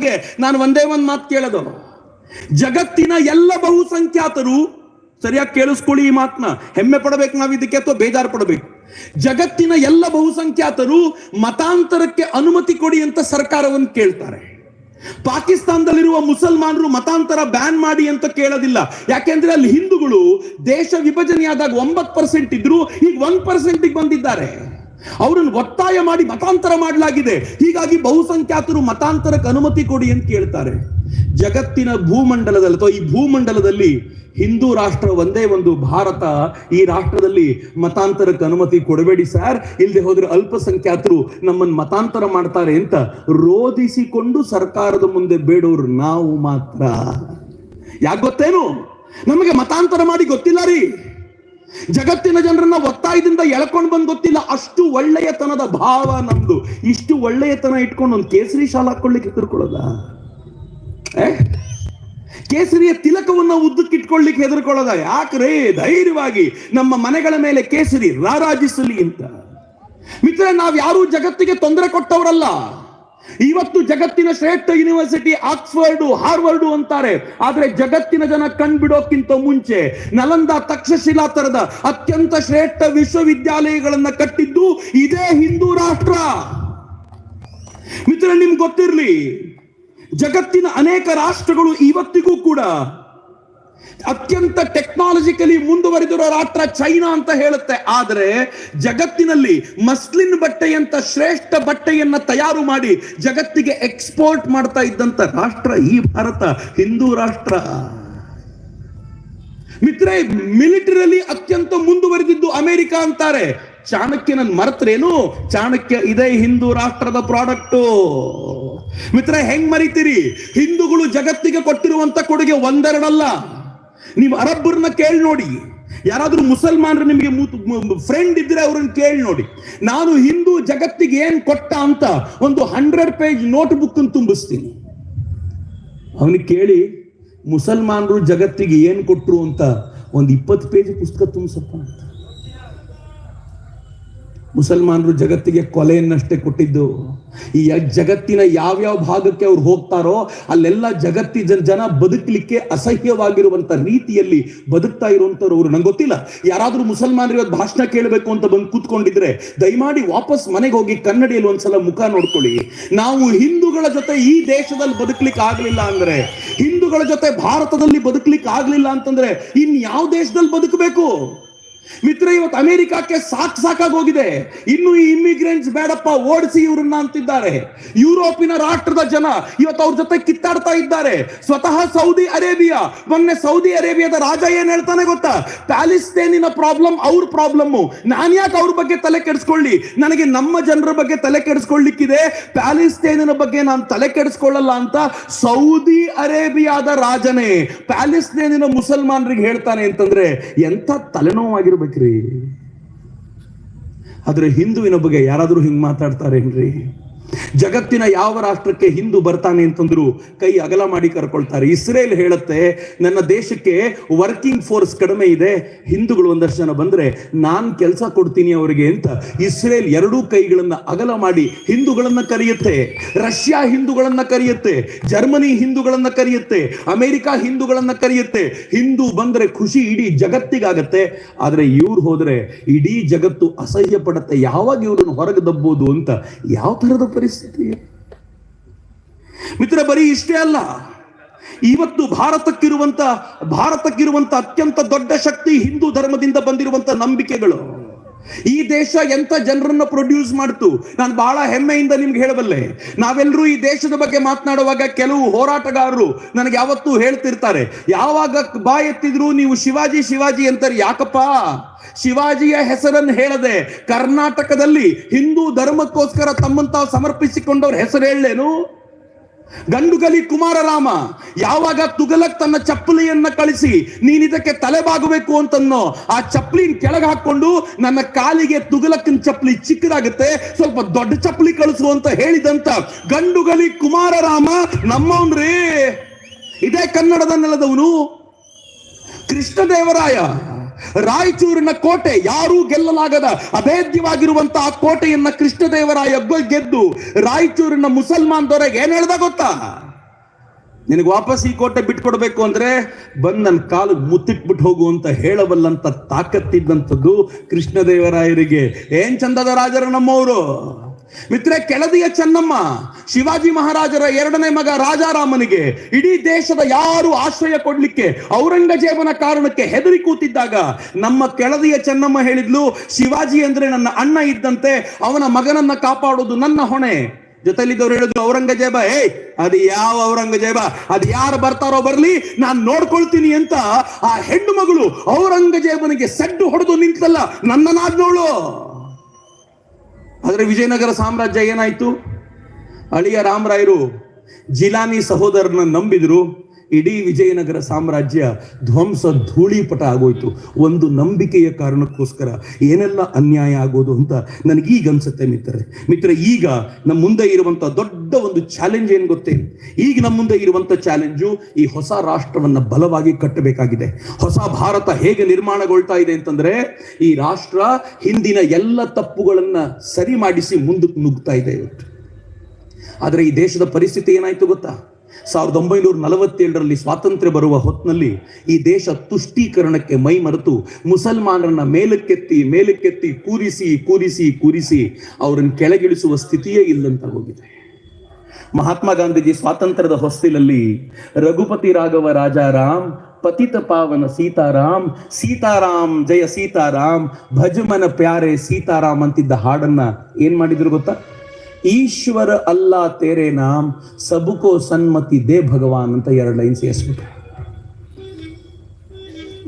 ಜನರಿಗೆ ನಾನು ಒಂದೇ ಒಂದು ಮಾತು ಕೇಳೋದು. ಜಗತ್ತಿನ ಎಲ್ಲ ಬಹುಸಂಖ್ಯಾತರು ಸರಿಯಾಗಿ ಕೇಳಿಸ್ಕೊಳ್ಳಿ ಈ ಮಾತನ್ನ ಹೆಮ್ಮೆ ಪಡಬೇಕು ನಾವು ಇದಕ್ಕೆ ಅಥವಾ ಬೇಜಾರು ಪಡಬೇಕು? ಜಗತ್ತಿನ ಎಲ್ಲ ಬಹುಸಂಖ್ಯಾತರು ಮತಾಂತರಕ್ಕೆ ಅನುಮತಿ ಕೊಡಿ ಅಂತ ಸರ್ಕಾರವನ್ನು ಕೇಳ್ತಾರೆ. ಪಾಕಿಸ್ತಾನದಲ್ಲಿರುವ ಮುಸಲ್ಮಾನರು ಮತಾಂತರ ಬ್ಯಾನ್ ಮಾಡಿ ಅಂತ ಕೇಳೋದಿಲ್ಲ. ಯಾಕೆಂದ್ರೆ ಅಲ್ಲಿ ಹಿಂದೂಗಳು ದೇಶ ವಿಭಜನೆಯಾದಾಗ ಒಂಬತ್ತು ಪರ್ಸೆಂಟ್ ಇದ್ರು, ಈಗ ಒನ್ ಪರ್ಸೆಂಟಿಗೆ ಬಂದಿದ್ದಾರೆ. ಅವರನ್ನು ಒತ್ತಾಯ ಮಾಡಿ ಮತಾಂತರ ಮಾಡಲಾಗಿದೆ. ಹೀಗಾಗಿ ಬಹುಸಂಖ್ಯಾತರು ಮತಾಂತರಕ್ಕೆ ಅನುಮತಿ ಕೊಡಿ ಅಂತ ಕೇಳ್ತಾರೆ. ಜಗತ್ತಿನ ಭೂಮಂಡಲದಲ್ಲಿ ಅಥವಾ ಈ ಭೂಮಂಡಲದಲ್ಲಿ ಹಿಂದೂ ರಾಷ್ಟ್ರ ಒಂದೇ ಒಂದು ಭಾರತ, ಈ ರಾಷ್ಟ್ರದಲ್ಲಿ ಮತಾಂತರಕ್ಕೆ ಅನುಮತಿ ಕೊಡಬೇಡಿ ಸರ್. ಇಲ್ಲದೆ ಹೋದ್ರೆ ಅಲ್ಪಸಂಖ್ಯಾತರು ನಮ್ಮನ್ನು ಮತಾಂತರ ಮಾಡ್ತಾರೆ ಅಂತ ರೋಧಿಸಿಕೊಂಡು ಸರ್ಕಾರದ ಮುಂದೆ ಬೇಡೋರು ನಾವು ಮಾತ್ರ. ಯಾಕೆ ಗೊತ್ತೇನು? ನಮಗೆ ಮತಾಂತರ ಮಾಡಿ ಗೊತ್ತಿಲ್ಲ ರೀ. ಜಗತ್ತಿನ ಜನರನ್ನ ಒತ್ತಾಯದಿಂದ ಎಳ್ಕೊಂಡು ಬಂದ್ ಗೊತ್ತಿಲ್ಲ. ಅಷ್ಟು ಒಳ್ಳೆಯತನದ ಭಾವ ನಮ್ದು. ಇಷ್ಟು ಒಳ್ಳೆಯತನ ಇಟ್ಕೊಂಡು ಒಂದು ಕೇಸರಿ ಶಾಲ ಹಾಕೊಳ್ಳಿಕ್ಕೆ ಹೆದರ್ಕೊಳ್ಳೋದ? ಕೇಸರಿಯ ತಿಲಕವನ್ನ ಉದ್ದಕ್ಕೆ ಇಟ್ಕೊಳ್ಳಿಕ್ಕೆ ಹೆದರ್ಕೊಳ್ಳೋದ? ಯಾಕ್ರೆ? ಧೈರ್ಯವಾಗಿ ನಮ್ಮ ಮನೆಗಳ ಮೇಲೆ ಕೇಸರಿ ರಾರಾಜಿಸಲಿ ಅಂತ. ಮಿತ್ರ ನಾವ್ ಯಾರು ಜಗತ್ತಿಗೆ ತೊಂದರೆ ಕೊಟ್ಟವರಲ್ಲ. ಇವತ್ತು ಜಗತ್ತಿನ ಶ್ರೇಷ್ಠ ಯೂನಿವರ್ಸಿಟಿ ಆಕ್ಸ್ಫರ್ಡ್, ಹಾರ್ವರ್ಡ್ ಅಂತಾರೆ. ಆದ್ರೆ ಜಗತ್ತಿನ ಜನ ಕಣ್ಬಿಡೋಕ್ಕಿಂತ ಮುಂಚೆ ನಲಂದ ತಕ್ಷಶಿಲಾ ತರದ ಅತ್ಯಂತ ಶ್ರೇಷ್ಠ ವಿಶ್ವವಿದ್ಯಾಲಯಗಳನ್ನ ಕಟ್ಟಿದ್ದು ಇದೇ ಹಿಂದೂ ರಾಷ್ಟ್ರ. ಮಿತ್ರ ನಿಮ್ಗೆ ಗೊತ್ತಿರ್ಲಿ, ಜಗತ್ತಿನ ಅನೇಕ ರಾಷ್ಟ್ರಗಳು ಇವತ್ತಿಗೂ ಕೂಡ ಅತ್ಯಂತ ಟೆಕ್ನಾಲಜಿಕಲಿ ಮುಂದುವರೆದಿರೋ ರಾಷ್ಟ್ರ ಚೈನಾ ಅಂತ ಹೇಳುತ್ತೆ. ಆದರೆ ಜಗತ್ತಿನಲ್ಲಿ ಮಸ್ಲಿನ್ ಬಟ್ಟೆಯಂತ ಶ್ರೇಷ್ಠ ಬಟ್ಟೆಯನ್ನ ತಯಾರು ಮಾಡಿ ಜಗತ್ತಿಗೆ ಎಕ್ಸ್ಪೋರ್ಟ್ ಮಾಡ್ತಾ ಇದ್ದಂತ ರಾಷ್ಟ್ರ ಈ ಭಾರತ, ಹಿಂದೂ ರಾಷ್ಟ್ರ. ಮಿತ್ರೆ ಮಿಲಿಟರಿಲಿ ಅತ್ಯಂತ ಮುಂದುವರೆದಿದ್ದು ಅಮೆರಿಕ ಅಂತಾರೆ. ಚಾಣಕ್ಯನನ್ ಮರೆತ್ರೇನು? ಚಾಣಕ್ಯ ಇದೇ ಹಿಂದೂ ರಾಷ್ಟ್ರದ ಪ್ರಾಡಕ್ಟು ಮಿತ್ರ, ಹೆಂಗ್ ಮರಿತೀರಿ? ಹಿಂದೂಗಳು ಜಗತ್ತಿಗೆ ಕೊಟ್ಟಿರುವಂತ ಕೊಡುಗೆ ಒಂದೆರಡಲ್ಲ. ನೀವು ಅರಬ್ಬರನ್ನ ಕೇಳಿ ನೋಡಿ. ಯಾರಾದ್ರೂ ಮುಸಲ್ಮಾನರು ನಿಮಗೆ ಫ್ರೆಂಡ್ ಇದ್ರೆ ಅವ್ರನ್ನ ಕೇಳಿ ನೋಡಿ. ನಾನು ಹಿಂದೂ ಜಗತ್ತಿಗೆ ಏನ್ ಕೊಟ್ಟ ಅಂತ ಒಂದು ಹಂಡ್ರೆಡ್ ಪೇಜ್ ನೋಟ್ ಬುಕ್ ತುಂಬಿಸ್ತೀನಿ. ಅವನಿಗೆ ಕೇಳಿ, ಮುಸಲ್ಮಾನರು ಜಗತ್ತಿಗೆ ಏನ್ ಕೊಟ್ರು ಅಂತ ಒಂದು ಇಪ್ಪತ್ತು ಪೇಜ್ ಪುಸ್ತಕ ತುಂಬಿಸಪ್ಪ. ಮುಸಲ್ಮಾನರು ಜಗತ್ತಿಗೆ ಕೊಲೆಯನ್ನಷ್ಟೇ ಕೊಟ್ಟಿದ್ದು. ಈ ಜಗತ್ತಿನ ಯಾವ್ಯಾವ ಭಾಗಕ್ಕೆ ಅವ್ರು ಹೋಗ್ತಾರೋ ಅಲ್ಲೆಲ್ಲ ಜಗತ್ತಿ ಜನ ಜನ ಬದುಕಲಿಕ್ಕೆ ಅಸಹ್ಯವಾಗಿರುವಂತ ರೀತಿಯಲ್ಲಿ ಬದುಕ್ತಾ ಇರುವಂತವ್ರು ಅವರು. ನಂಗೆ ಗೊತ್ತಿಲ್ಲ. ಯಾರಾದ್ರೂ ಮುಸಲ್ಮಾನರು ಇವತ್ತು ಭಾಷಣ ಕೇಳಬೇಕು ಅಂತ ಬಂದು ಕೂತ್ಕೊಂಡಿದ್ರೆ ದಯಮಾಡಿ ವಾಪಸ್ ಮನೆಗೆ ಹೋಗಿ ಕನ್ನಡಿಯಲ್ಲಿ ಒಂದ್ಸಲ ಮುಖ ನೋಡ್ಕೊಳ್ಳಿ. ನಾವು ಹಿಂದೂಗಳ ಜೊತೆ ಈ ದೇಶದಲ್ಲಿ ಬದುಕಲಿಕ್ಕೆ ಆಗ್ಲಿಲ್ಲ ಅಂದ್ರೆ, ಹಿಂದೂಗಳ ಜೊತೆ ಭಾರತದಲ್ಲಿ ಬದುಕಲಿಕ್ಕೆ ಆಗ್ಲಿಲ್ಲ ಅಂತಂದ್ರೆ ಇನ್ ಯಾವ ದೇಶದಲ್ಲಿ ಬದುಕಬೇಕು? ಮಿತ್ರ, ಇವತ್ತು ಅಮೆರಿಕಕ್ಕೆ ಸಾಕ್ ಸಾಕಾಗಿ ಹೋಗಿದೆ. ಇನ್ನು ಈ ಇಮಿಗ್ರೆಂಟ್ಸ್ ಬೇಡಪ್ಪ, ಓಡಿಸಿ ಇವ್ರನ್ನ ಅಂತಿದ್ದಾರೆ. ಯುರೋಪಿನ ರಾಷ್ಟ್ರದ ಜನ ಇವತ್ತು ಅವ್ರ ಜೊತೆ ಕಿತ್ತಾಡ್ತಾ ಇದ್ದಾರೆ. ಸ್ವತಃ ಸೌದಿ ಅರೇಬಿಯಾ. ಮೊನ್ನೆ ಸೌದಿ ಅರೇಬಿಯಾದ ರಾಜ ಏನ್ ಹೇಳ್ತಾನೆ ಗೊತ್ತಾ? ಪ್ಯಾಲಿಸ್ತೇನಿನ ಪ್ರಾಬ್ಲಮ್ ಅವ್ರ ಪ್ರಾಬ್ಲಮ್. ನಾನು ಯಾಕೆ ಅವ್ರ ಬಗ್ಗೆ ತಲೆ ಕೆಡಿಸ್ಕೊಳ್ಳಿ? ನನಗೆ ನಮ್ಮ ಜನರ ಬಗ್ಗೆ ತಲೆ ಕೆಡಿಸ್ಕೊಳ್ಳಿಕ್ಕಿದೆ. ಪ್ಯಾಲಿಸ್ತೇನಿನ ಬಗ್ಗೆ ನಾನು ತಲೆ ಕೆಡಿಸ್ಕೊಳ್ಳಲ್ಲ ಅಂತ ಸೌದಿ ಅರೇಬಿಯಾದ ರಾಜನೇ ಪ್ಯಾಲಿಸ್ತೇನಿನ ಮುಸಲ್ಮಾನರಿಗೆ ಹೇಳ್ತಾನೆ ಅಂತಂದ್ರೆ ಎಂಥ ತಲೆನೋವಾಗಿರ್ಬೇಕ್ರಿ ಆದ್ರೆ ಹಿಂದುವಿನ ಬಗ್ಗೆ ಯಾರಾದ್ರೂ ಹಿಂಗ್ ಮಾತಾಡ್ತಾರೇನ್ರಿ? ಜಗತ್ತಿನ ಯಾವ ರಾಷ್ಟ್ರಕ್ಕೆ ಹಿಂದೂ ಬರ್ತಾನೆ ಅಂತಂದ್ರು ಕೈ ಅಗಲ ಮಾಡಿ ಕರ್ಕೊಳ್ತಾರೆ. ಇಸ್ರೇಲ್ ಹೇಳುತ್ತೆ, ನನ್ನ ದೇಶಕ್ಕೆ ವರ್ಕಿಂಗ್ ಫೋರ್ಸ್ ಕಡಿಮೆ ಇದೆ, ಹಿಂದೂಗಳು ಒಂದಷ್ಟು ಜನ ಬಂದ್ರೆ ನಾನ್ ಕೆಲಸ ಕೊಡ್ತೀನಿ ಅವರಿಗೆ ಅಂತ ಇಸ್ರೇಲ್ ಎರಡೂ ಕೈಗಳನ್ನ ಅಗಲ ಮಾಡಿ ಹಿಂದೂಗಳನ್ನ ಕರೆಯುತ್ತೆ. ರಷ್ಯಾ ಹಿಂದೂಗಳನ್ನ ಕರೆಯುತ್ತೆ, ಜರ್ಮನಿ ಹಿಂದೂಗಳನ್ನ ಕರೆಯುತ್ತೆ, ಅಮೆರಿಕ ಹಿಂದೂಗಳನ್ನ ಕರೆಯುತ್ತೆ. ಹಿಂದೂ ಬಂದ್ರೆ ಖುಷಿ ಇಡೀ ಜಗತ್ತಿಗಾಗತ್ತೆ. ಆದ್ರೆ ಇವ್ರು ಹೋದ್ರೆ ಇಡೀ ಜಗತ್ತು ಅಸಹ್ಯ ಪಡುತ್ತೆ ಯಾವಾಗ ಇವ್ರನ್ನ ಹೊರಗೆ ದಬ್ಬೋದು ಅಂತ ಯಾವ ತರದ ಪರಿಸ್ಥಿತಿ? ಮಿತ್ರ ಬರೀ ಇಷ್ಟೇ ಅಲ್ಲ ಇವತ್ತು ಭಾರತಕ್ಕಿರುವಂತ ಭಾರತಕ್ಕಿರುವಂತ ಅತ್ಯಂತ ದೊಡ್ಡ ಶಕ್ತಿ ಹಿಂದೂ ಧರ್ಮದಿಂದ ಬಂದಿರುವಂತ ನಂಬಿಕೆಗಳು. ಈ ದೇಶ ಎಂತ ಜನರನ್ನ ಪ್ರೊಡ್ಯೂಸ್ ಮಾಡ್ತು? ನಾನು ಬಹಳ ಹೆಮ್ಮೆಯಿಂದ ನಿಮ್ಗೆ ಹೇಳಬಲ್ಲೆ. ನಾವೆಲ್ಲರೂ ಈ ದೇಶದ ಬಗ್ಗೆ ಮಾತನಾಡುವಾಗ ಕೆಲವು ಹೋರಾಟಗಾರರು ನನಗೆ ಯಾವತ್ತೂ ಹೇಳ್ತಿರ್ತಾರೆ. ಯಾವಾಗ ಬಾ ಎತ್ತಿದ್ರು ನೀವು ಶಿವಾಜಿ ಶಿವಾಜಿ ಅಂತಾರೆ. ಯಾಕಪ್ಪ? ಶಿವಾಜಿಯ ಹೆಸರನ್ನು ಹೇಳದೆ ಕರ್ನಾಟಕದಲ್ಲಿ ಹಿಂದೂ ಧರ್ಮಕ್ಕೋಸ್ಕರ ತಮ್ಮಂತ ಸಮರ್ಪಿಸಿಕೊಂಡವ್ರ ಹೆಸರು ಹೇಳಲೇನು? ಗಂಡುಗಲಿ ಕುಮಾರರಾಮ, ಯಾವಾಗ ತುಗಲಕ್ ತನ್ನ ಚಪ್ಪಲಿಯನ್ನ ಕಳಿಸಿ ನೀನಿದಕ್ಕೆ ತಲೆಬಾಗಬೇಕು ಅಂತನೋ ಆ ಚಪ್ಪಲಿನ ಕೆಳಗೆ ಹಾಕೊಂಡು ನನ್ನ ಕಾಲಿಗೆ ತುಗಲಕ್ಕಿನ ಚಪ್ಪಲಿ ಚಿಕ್ಕದಾಗುತ್ತೆ, ಸ್ವಲ್ಪ ದೊಡ್ಡ ಚಪ್ಪಲಿ ಕಳಿಸು ಅಂತ ಹೇಳಿದಂತ ಗಂಡುಗಲಿ ಕುಮಾರರಾಮ ನಮ್ಮವನ್ರಿ. ಇದೇ ಕನ್ನಡದ ನೆಲದವನು ಕೃಷ್ಣದೇವರಾಯ. ರಾಯಚೂರಿನ ಕೋಟೆ ಯಾರೂ ಗೆಲ್ಲಲಾಗದ ಅಭೇದ್ಯವಾಗಿರುವಂತಹ ಕೋಟೆಯನ್ನ ಕೃಷ್ಣದೇವರಾಯ ಗೆದ್ದು ರಾಯಚೂರಿನ ಮುಸಲ್ಮಾನ್ ದೊರೆಗೆ ಏನ್ ಹೇಳ್ದ ಗೊತ್ತಾ? ನಿನಗೆ ವಾಪಸ್ ಈ ಕೋಟೆ ಬಿಟ್ಕೊಡ್ಬೇಕು ಅಂದ್ರೆ ಬಂದ್ ನನ್ನ ಕಾಲು ಮುತ್ತಿಟ್ಬಿಟ್ಟು ಹೋಗು ಅಂತ ಹೇಳಬಲ್ಲಂತ ತಾಕತ್ತಿದ್ದಂಥದ್ದು ಕೃಷ್ಣದೇವರಾಯರಿಗೆ. ಏನ್ ಚಂದದ ರಾಜರು ನಮ್ಮವರು? ಮಿತ್ರೆ, ಕೆಳದಿಯ ಚೆನ್ನಮ್ಮ, ಶಿವಾಜಿ ಮಹಾರಾಜರ ಎರಡನೇ ಮಗ ರಾಜಾರಾಮನಿಗೆ ಇಡೀ ದೇಶದ ಯಾರು ಆಶ್ರಯ ಕೊಡ್ಲಿಕ್ಕೆ, ಔರಂಗಜೇಬನ ಕಾರಣಕ್ಕೆ ಹೆದರಿ ಕೂತಿದ್ದಾಗ ನಮ್ಮ ಕೆಳದಿಯ ಚೆನ್ನಮ್ಮ ಹೇಳಿದ್ಲು, ಶಿವಾಜಿ ಅಂದ್ರೆ ನನ್ನ ಅಣ್ಣ ಇದ್ದಂತೆ ಅವನ ಮಗನನ್ನ ಕಾಪಾಡೋದು ನನ್ನ ಹೊಣೆ. ಜೊತೆಲಿದ್ದವ್ರು ಹೇಳುದು ಔರಂಗಜೇಬ ಏ ಅದು ಯಾವ ಔರಂಗಜೇಬ? ಅದು ಯಾರು ಬರ್ತಾರೋ ಬರ್ಲಿ, ನಾನು ನೋಡ್ಕೊಳ್ತೀನಿ ಅಂತ ಆ ಹೆಣ್ಣು ಮಗಳು ಔರಂಗಜೇಬನಿಗೆ ಸಡ್ಡು ಹೊಡೆದು ನಿಂತಲ್ಲ, ನನ್ನನಾದ್ನೋಳು. ಆದ್ರೆ ವಿಜಯನಗರ ಸಾಮ್ರಾಜ್ಯ ಏನಾಯಿತು? ಅಳಿಯ ರಾಮರಾಯರು ಜಿಲಾನಿ ಸಹೋದರನ ನಂಬಿದ್ರು. ಇಡೀ ವಿಜಯನಗರ ಸಾಮ್ರಾಜ್ಯ ಧ್ವಂಸ ಧೂಳಿಪಟ ಆಗೋಯ್ತು. ಒಂದು ನಂಬಿಕೆಯ ಕಾರಣಕ್ಕೋಸ್ಕರ ಏನೆಲ್ಲ ಅನ್ಯಾಯ ಆಗೋದು ಅಂತ ನನಗೀಗ ಅನ್ಸುತ್ತೆ ಮಿತ್ರರೆ. ಮಿತ್ರ ಈಗ ನಮ್ಮ ಮುಂದೆ ಇರುವಂತ ದೊಡ್ಡ ಒಂದು ಚಾಲೆಂಜ್ ಏನು ಗೊತ್ತೇ? ಈಗ ನಮ್ಮ ಮುಂದೆ ಇರುವಂತ ಚಾಲೆಂಜು ಈ ಹೊಸ ರಾಷ್ಟ್ರವನ್ನ ಬಲವಾಗಿ ಕಟ್ಟಬೇಕಾಗಿದೆ. ಹೊಸ ಭಾರತ ಹೇಗೆ ನಿರ್ಮಾಣಗೊಳ್ತಾ ಇದೆ ಅಂತಂದ್ರೆ, ಈ ರಾಷ್ಟ್ರ ಹಿಂದಿನ ಎಲ್ಲ ತಪ್ಪುಗಳನ್ನ ಸರಿ ಮಾಡಿಸಿ ಮುಂದಕ್ಕೆ ನುಗ್ತಾ ಇದೆ ಇವತ್ತು. ಆದರೆ ಈ ದೇಶದ ಪರಿಸ್ಥಿತಿ ಏನಾಯ್ತು ಗೊತ್ತಾ? ಸಾವಿರದ ಒಂಬೈನೂರ ನಲವತ್ತೇಳರಲ್ಲಿ ಸ್ವಾತಂತ್ರ್ಯ ಬರುವ ಹೊತ್ತಿನಲ್ಲಿ ಈ ದೇಶ ತುಷ್ಟೀಕರಣಕ್ಕೆ ಮೈ ಮರೆತು ಮುಸಲ್ಮಾನರನ್ನ ಮೇಲಕ್ಕೆತ್ತಿ ಮೇಲಕ್ಕೆತ್ತಿ ಕೂರಿಸಿ ಕೂರಿಸಿ ಕೂರಿಸಿ ಅವರನ್ನು ಕೆಳಗಿಳಿಸುವ ಸ್ಥಿತಿಯೇ ಇಲ್ಲಂತ ಹೋಗಿದೆ. ಮಹಾತ್ಮ ಗಾಂಧೀಜಿ ಸ್ವಾತಂತ್ರ್ಯದ ಹೊಸ್ತಿಲಲ್ಲಿ ರಘುಪತಿ ರಾಘವ ರಾಜಾರಾಮ್, ಪತಿತ ಪಾವನ ಸೀತಾರಾಮ್ ಸೀತಾರಾಮ್ ಜಯ ಸೀತಾರಾಮ್, ಭಜಮನ ಪ್ಯಾರೆ ಸೀತಾರಾಮ್ ಅಂತಿದ್ದ ಹಾಡನ್ನ ಏನ್ ಮಾಡಿದ್ರು ಗೊತ್ತಾ? ಈಶ್ವರ ಅಲ್ಲ ತೇರೆ ನಾಮ್ ಸಬುಕೋ ಸನ್ಮತಿ ದೇ ಭಗವಾನ್ ಅಂತ ಎರಡು ಲೈನ್ ಸೇರಿಸ್ಬಿಟ್ರು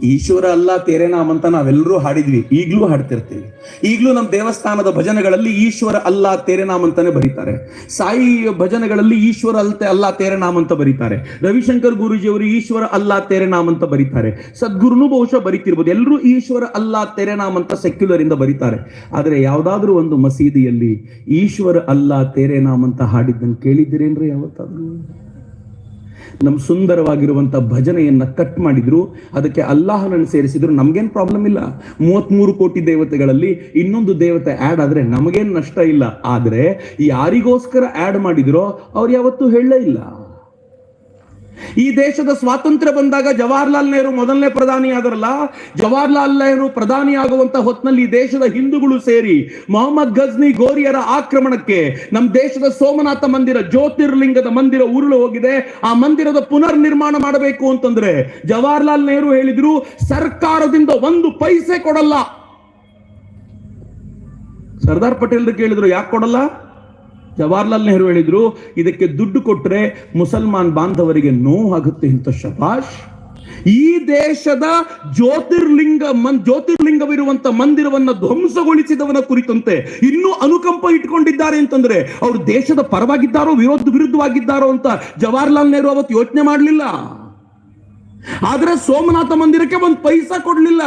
ಈಶ್ವರ ಅಲ್ಲ, ತೇರೆ ನಾಮ್ ಅಂತ ನಾವೆಲ್ಲರೂ ಹಾಡಿದ್ವಿ. ಈಗಲೂ ಹಾಡ್ತಿರ್ತೀವಿ. ಈಗಲೂ ನಮ್ಮ ದೇವಸ್ಥಾನದ ಭಜನೆಗಳಲ್ಲಿ ಈಶ್ವರ ಅಲ್ಲ, ತೇರೆ ನಾಮ್ ಅಂತಾನೆ ಬರೀತಾರೆ. ಸಾಯಿ ಭಜನೆಗಳಲ್ಲಿ ಈಶ್ವರ ಅಲ್ತೆ ಅಲ್ಲ, ತೇರೆ ನಾಮ್ ಅಂತ ಬರೀತಾರೆ. ರವಿಶಂಕರ್ ಗುರೂಜಿಯವರು ಈಶ್ವರ ಅಲ್ಲ, ತೇರೆ ನಾಮ್ ಅಂತ ಬರೀತಾರೆ. ಸದ್ಗುರುನು ಬಹುಶಃ ಬರೀತಿರ್ಬೋದು. ಎಲ್ಲರೂ ಈಶ್ವರ ಅಲ್ಲ, ತೆರೆ ನಾಮ್ ಅಂತ ಸೆಕ್ಯುಲರ್ ಇಂದ ಬರೀತಾರೆ. ಆದರೆ ಯಾವುದಾದ್ರೂ ಒಂದು ಮಸೀದಿಯಲ್ಲಿ ಈಶ್ವರ ಅಲ್ಲ, ತೇರೆ ನಾಮ್ ಅಂತ ಹಾಡಿದ್ದನ್ನು ಕೇಳಿದ್ದೀರೇನ್ರಿ ಯಾವತ್ತಾದ್ರೂ? ನಮ್ಮ ಸುಂದರವಾಗಿರುವಂತ ಭಜನೆಯನ್ನ ಕಟ್ ಮಾಡಿದ್ರು, ಅದಕ್ಕೆ ಅಲ್ಲಾಹನನ್ನು ಸೇರಿಸಿದ್ರು, ನಮ್ಗೇನ್ ಪ್ರಾಬ್ಲಮ್ ಇಲ್ಲ. ಮೂವತ್ಮೂರು ಕೋಟಿ ದೇವತೆಗಳಲ್ಲಿ ಇನ್ನೊಂದು ದೇವತೆ ಆಡ್ ಆದ್ರೆ ನಮಗೇನ್ ನಷ್ಟ ಇಲ್ಲ. ಆದ್ರೆ ಯಾರಿಗೋಸ್ಕರ ಆಡ್ ಮಾಡಿದ್ರೋ, ಅವ್ರು ಯಾವತ್ತೂ ಹೇಳಲೇ ಇಲ್ಲ. ಈ ದೇಶದ ಸ್ವಾತಂತ್ರ್ಯ ಬಂದಾಗ ಜವಾಹರ್ಲಾಲ್ ನೆಹರು ಮೊದಲನೇ ಪ್ರಧಾನಿ ಆದರಲ್ಲ ಜವಾಹರ್ಲಾಲ್ ನೆಹರು ಪ್ರಧಾನಿ ಆಗುವಂತ ಹೊತ್ತಿನಲ್ಲಿ ದೇಶದ ಹಿಂದೂಗಳು ಸೇರಿ ಮೊಹಮ್ಮದ್ ಗಜ್ನಿ ಗೋರಿಯರ ಆಕ್ರಮಣಕ್ಕೆ ನಮ್ಮ ದೇಶದ ಸೋಮನಾಥ ಮಂದಿರ, ಜ್ಯೋತಿರ್ಲಿಂಗದ ಮಂದಿರ ಉರುಳು ಹೋಗಿದೆ. ಆ ಮಂದಿರದ ಪುನರ್ ನಿರ್ಮಾಣ ಮಾಡಬೇಕು ಅಂತಂದ್ರೆ ಜವಾಹರ್ಲಾಲ್ ನೆಹರು ಹೇಳಿದ್ರು, ಸರ್ಕಾರದಿಂದ ಒಂದು ಪೈಸೆ ಕೊಡಲ್ಲ. ಸರ್ದಾರ್ ಪಟೇಲ್ ಕೇಳಿದ್ರು, ಯಾಕೆ ಕೊಡಲ್ಲ? ಜವಾಹರ್ಲಾಲ್ ನೆಹರು ಹೇಳಿದ್ರು, ಇದಕ್ಕೆ ದುಡ್ಡು ಕೊಟ್ಟರೆ ಮುಸಲ್ಮಾನ್ ಬಾಂಧವರಿಗೆ ನೋವಾಗುತ್ತೆ ಇಂಥ ಶಬಾಷ್. ಈ ದೇಶದ ಜ್ಯೋತಿರ್ಲಿಂಗ ಮನ್ ಜ್ಯೋತಿರ್ಲಿಂಗವಿರುವಂತ ಮಂದಿರವನ್ನ ಧ್ವಂಸಗೊಳಿಸಿದವನ ಕುರಿತಂತೆ ಇನ್ನೂ ಅನುಕಂಪ ಇಟ್ಕೊಂಡಿದ್ದಾರೆ ಅಂತಂದ್ರೆ ಅವರು ದೇಶದ ಪರವಾಗಿದ್ದಾರೋ, ವಿರೋಧ, ವಿರುದ್ಧವಾಗಿದ್ದಾರೋ ಅಂತ ಜವಾಹರ್ಲಾಲ್ ನೆಹರು ಅವತ್ತು ಯೋಚನೆ ಮಾಡಲಿಲ್ಲ. ಆದ್ರೆ ಸೋಮನಾಥ ಮಂದಿರಕ್ಕೆ ಒಂದು ಪೈಸಾ ಕೊಡ್ಲಿಲ್ಲ.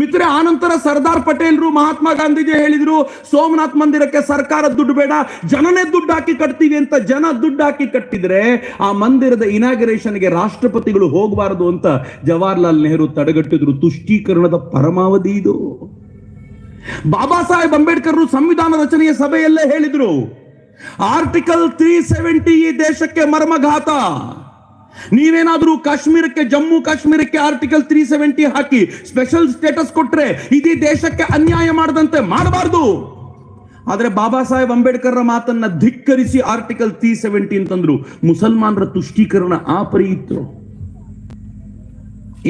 ಮಿತ್ರ ಆನಂತರ ಸರ್ದಾರ್ ಪಟೇಲ್ರು ಮಹಾತ್ಮ ಗಾಂಧೀಜಿ ಹೇಳಿದ್ರು, ಸೋಮನಾಥ್ ಮಂದಿರಕ್ಕೆ ಸರ್ಕಾರ ದುಡ್ಡು ಬೇಡ, ಜನನೇ ದುಡ್ಡು ಹಾಕಿ ಕಟ್ತೀವಿ ಅಂತ ಜನ ದುಡ್ಡು ಹಾಕಿ ಕಟ್ಟಿದ್ರೆ ಆ ಮಂದಿರದ ಇನಾಗರೇಷನ್ಗೆ ರಾಷ್ಟ್ರಪತಿಗಳು ಹೋಗಬಾರದು ಅಂತ ಜವಾಹರ್ಲಾಲ್ ನೆಹರು ತಡೆಗಟ್ಟಿದ್ರು. ತುಷ್ಟೀಕರಣದ ಪರಮಾವಧಿ ಇದು. ಬಾಬಾ ಸಾಹೇಬ್ ಅಂಬೇಡ್ಕರ್ ಸಂವಿಧಾನ ರಚನೆಯ ಸಭೆಯಲ್ಲೇ ಹೇಳಿದ್ರು, ಆರ್ಟಿಕಲ್ ತ್ರೀ ಸೆವೆಂಟಿ ಈ ದೇಶಕ್ಕೆ ಮರ್ಮಘಾತ. ನೀವೇನಾದ್ರೂ ಕಾಶ್ಮೀರಕ್ಕೆ, ಜಮ್ಮು ಕಾಶ್ಮೀರಕ್ಕೆ ಆರ್ಟಿಕಲ್ ತ್ರೀ ಸೆವೆಂಟಿ ಹಾಕಿ ಸ್ಪೆಷಲ್ ಸ್ಟೇಟಸ್ ಕೊಟ್ರೆ ಇಡೀ ದೇಶಕ್ಕೆ ಅನ್ಯಾಯ ಮಾಡದಂತೆ ಮಾಡಬಾರದು. ಆದ್ರೆ ಬಾಬಾ ಸಾಹೇಬ್ ಅಂಬೇಡ್ಕರ್ ಮಾತನ್ನ ಧಿಕ್ಕರಿಸಿ ಆರ್ಟಿಕಲ್ ತ್ರೀ ಸೆವೆಂಟಿ ಅಂತಂದ್ರು. ಮುಸಲ್ಮಾನರ ತುಷ್ಟೀಕರಣ ಆ ಪರಿ ಇತ್ತು.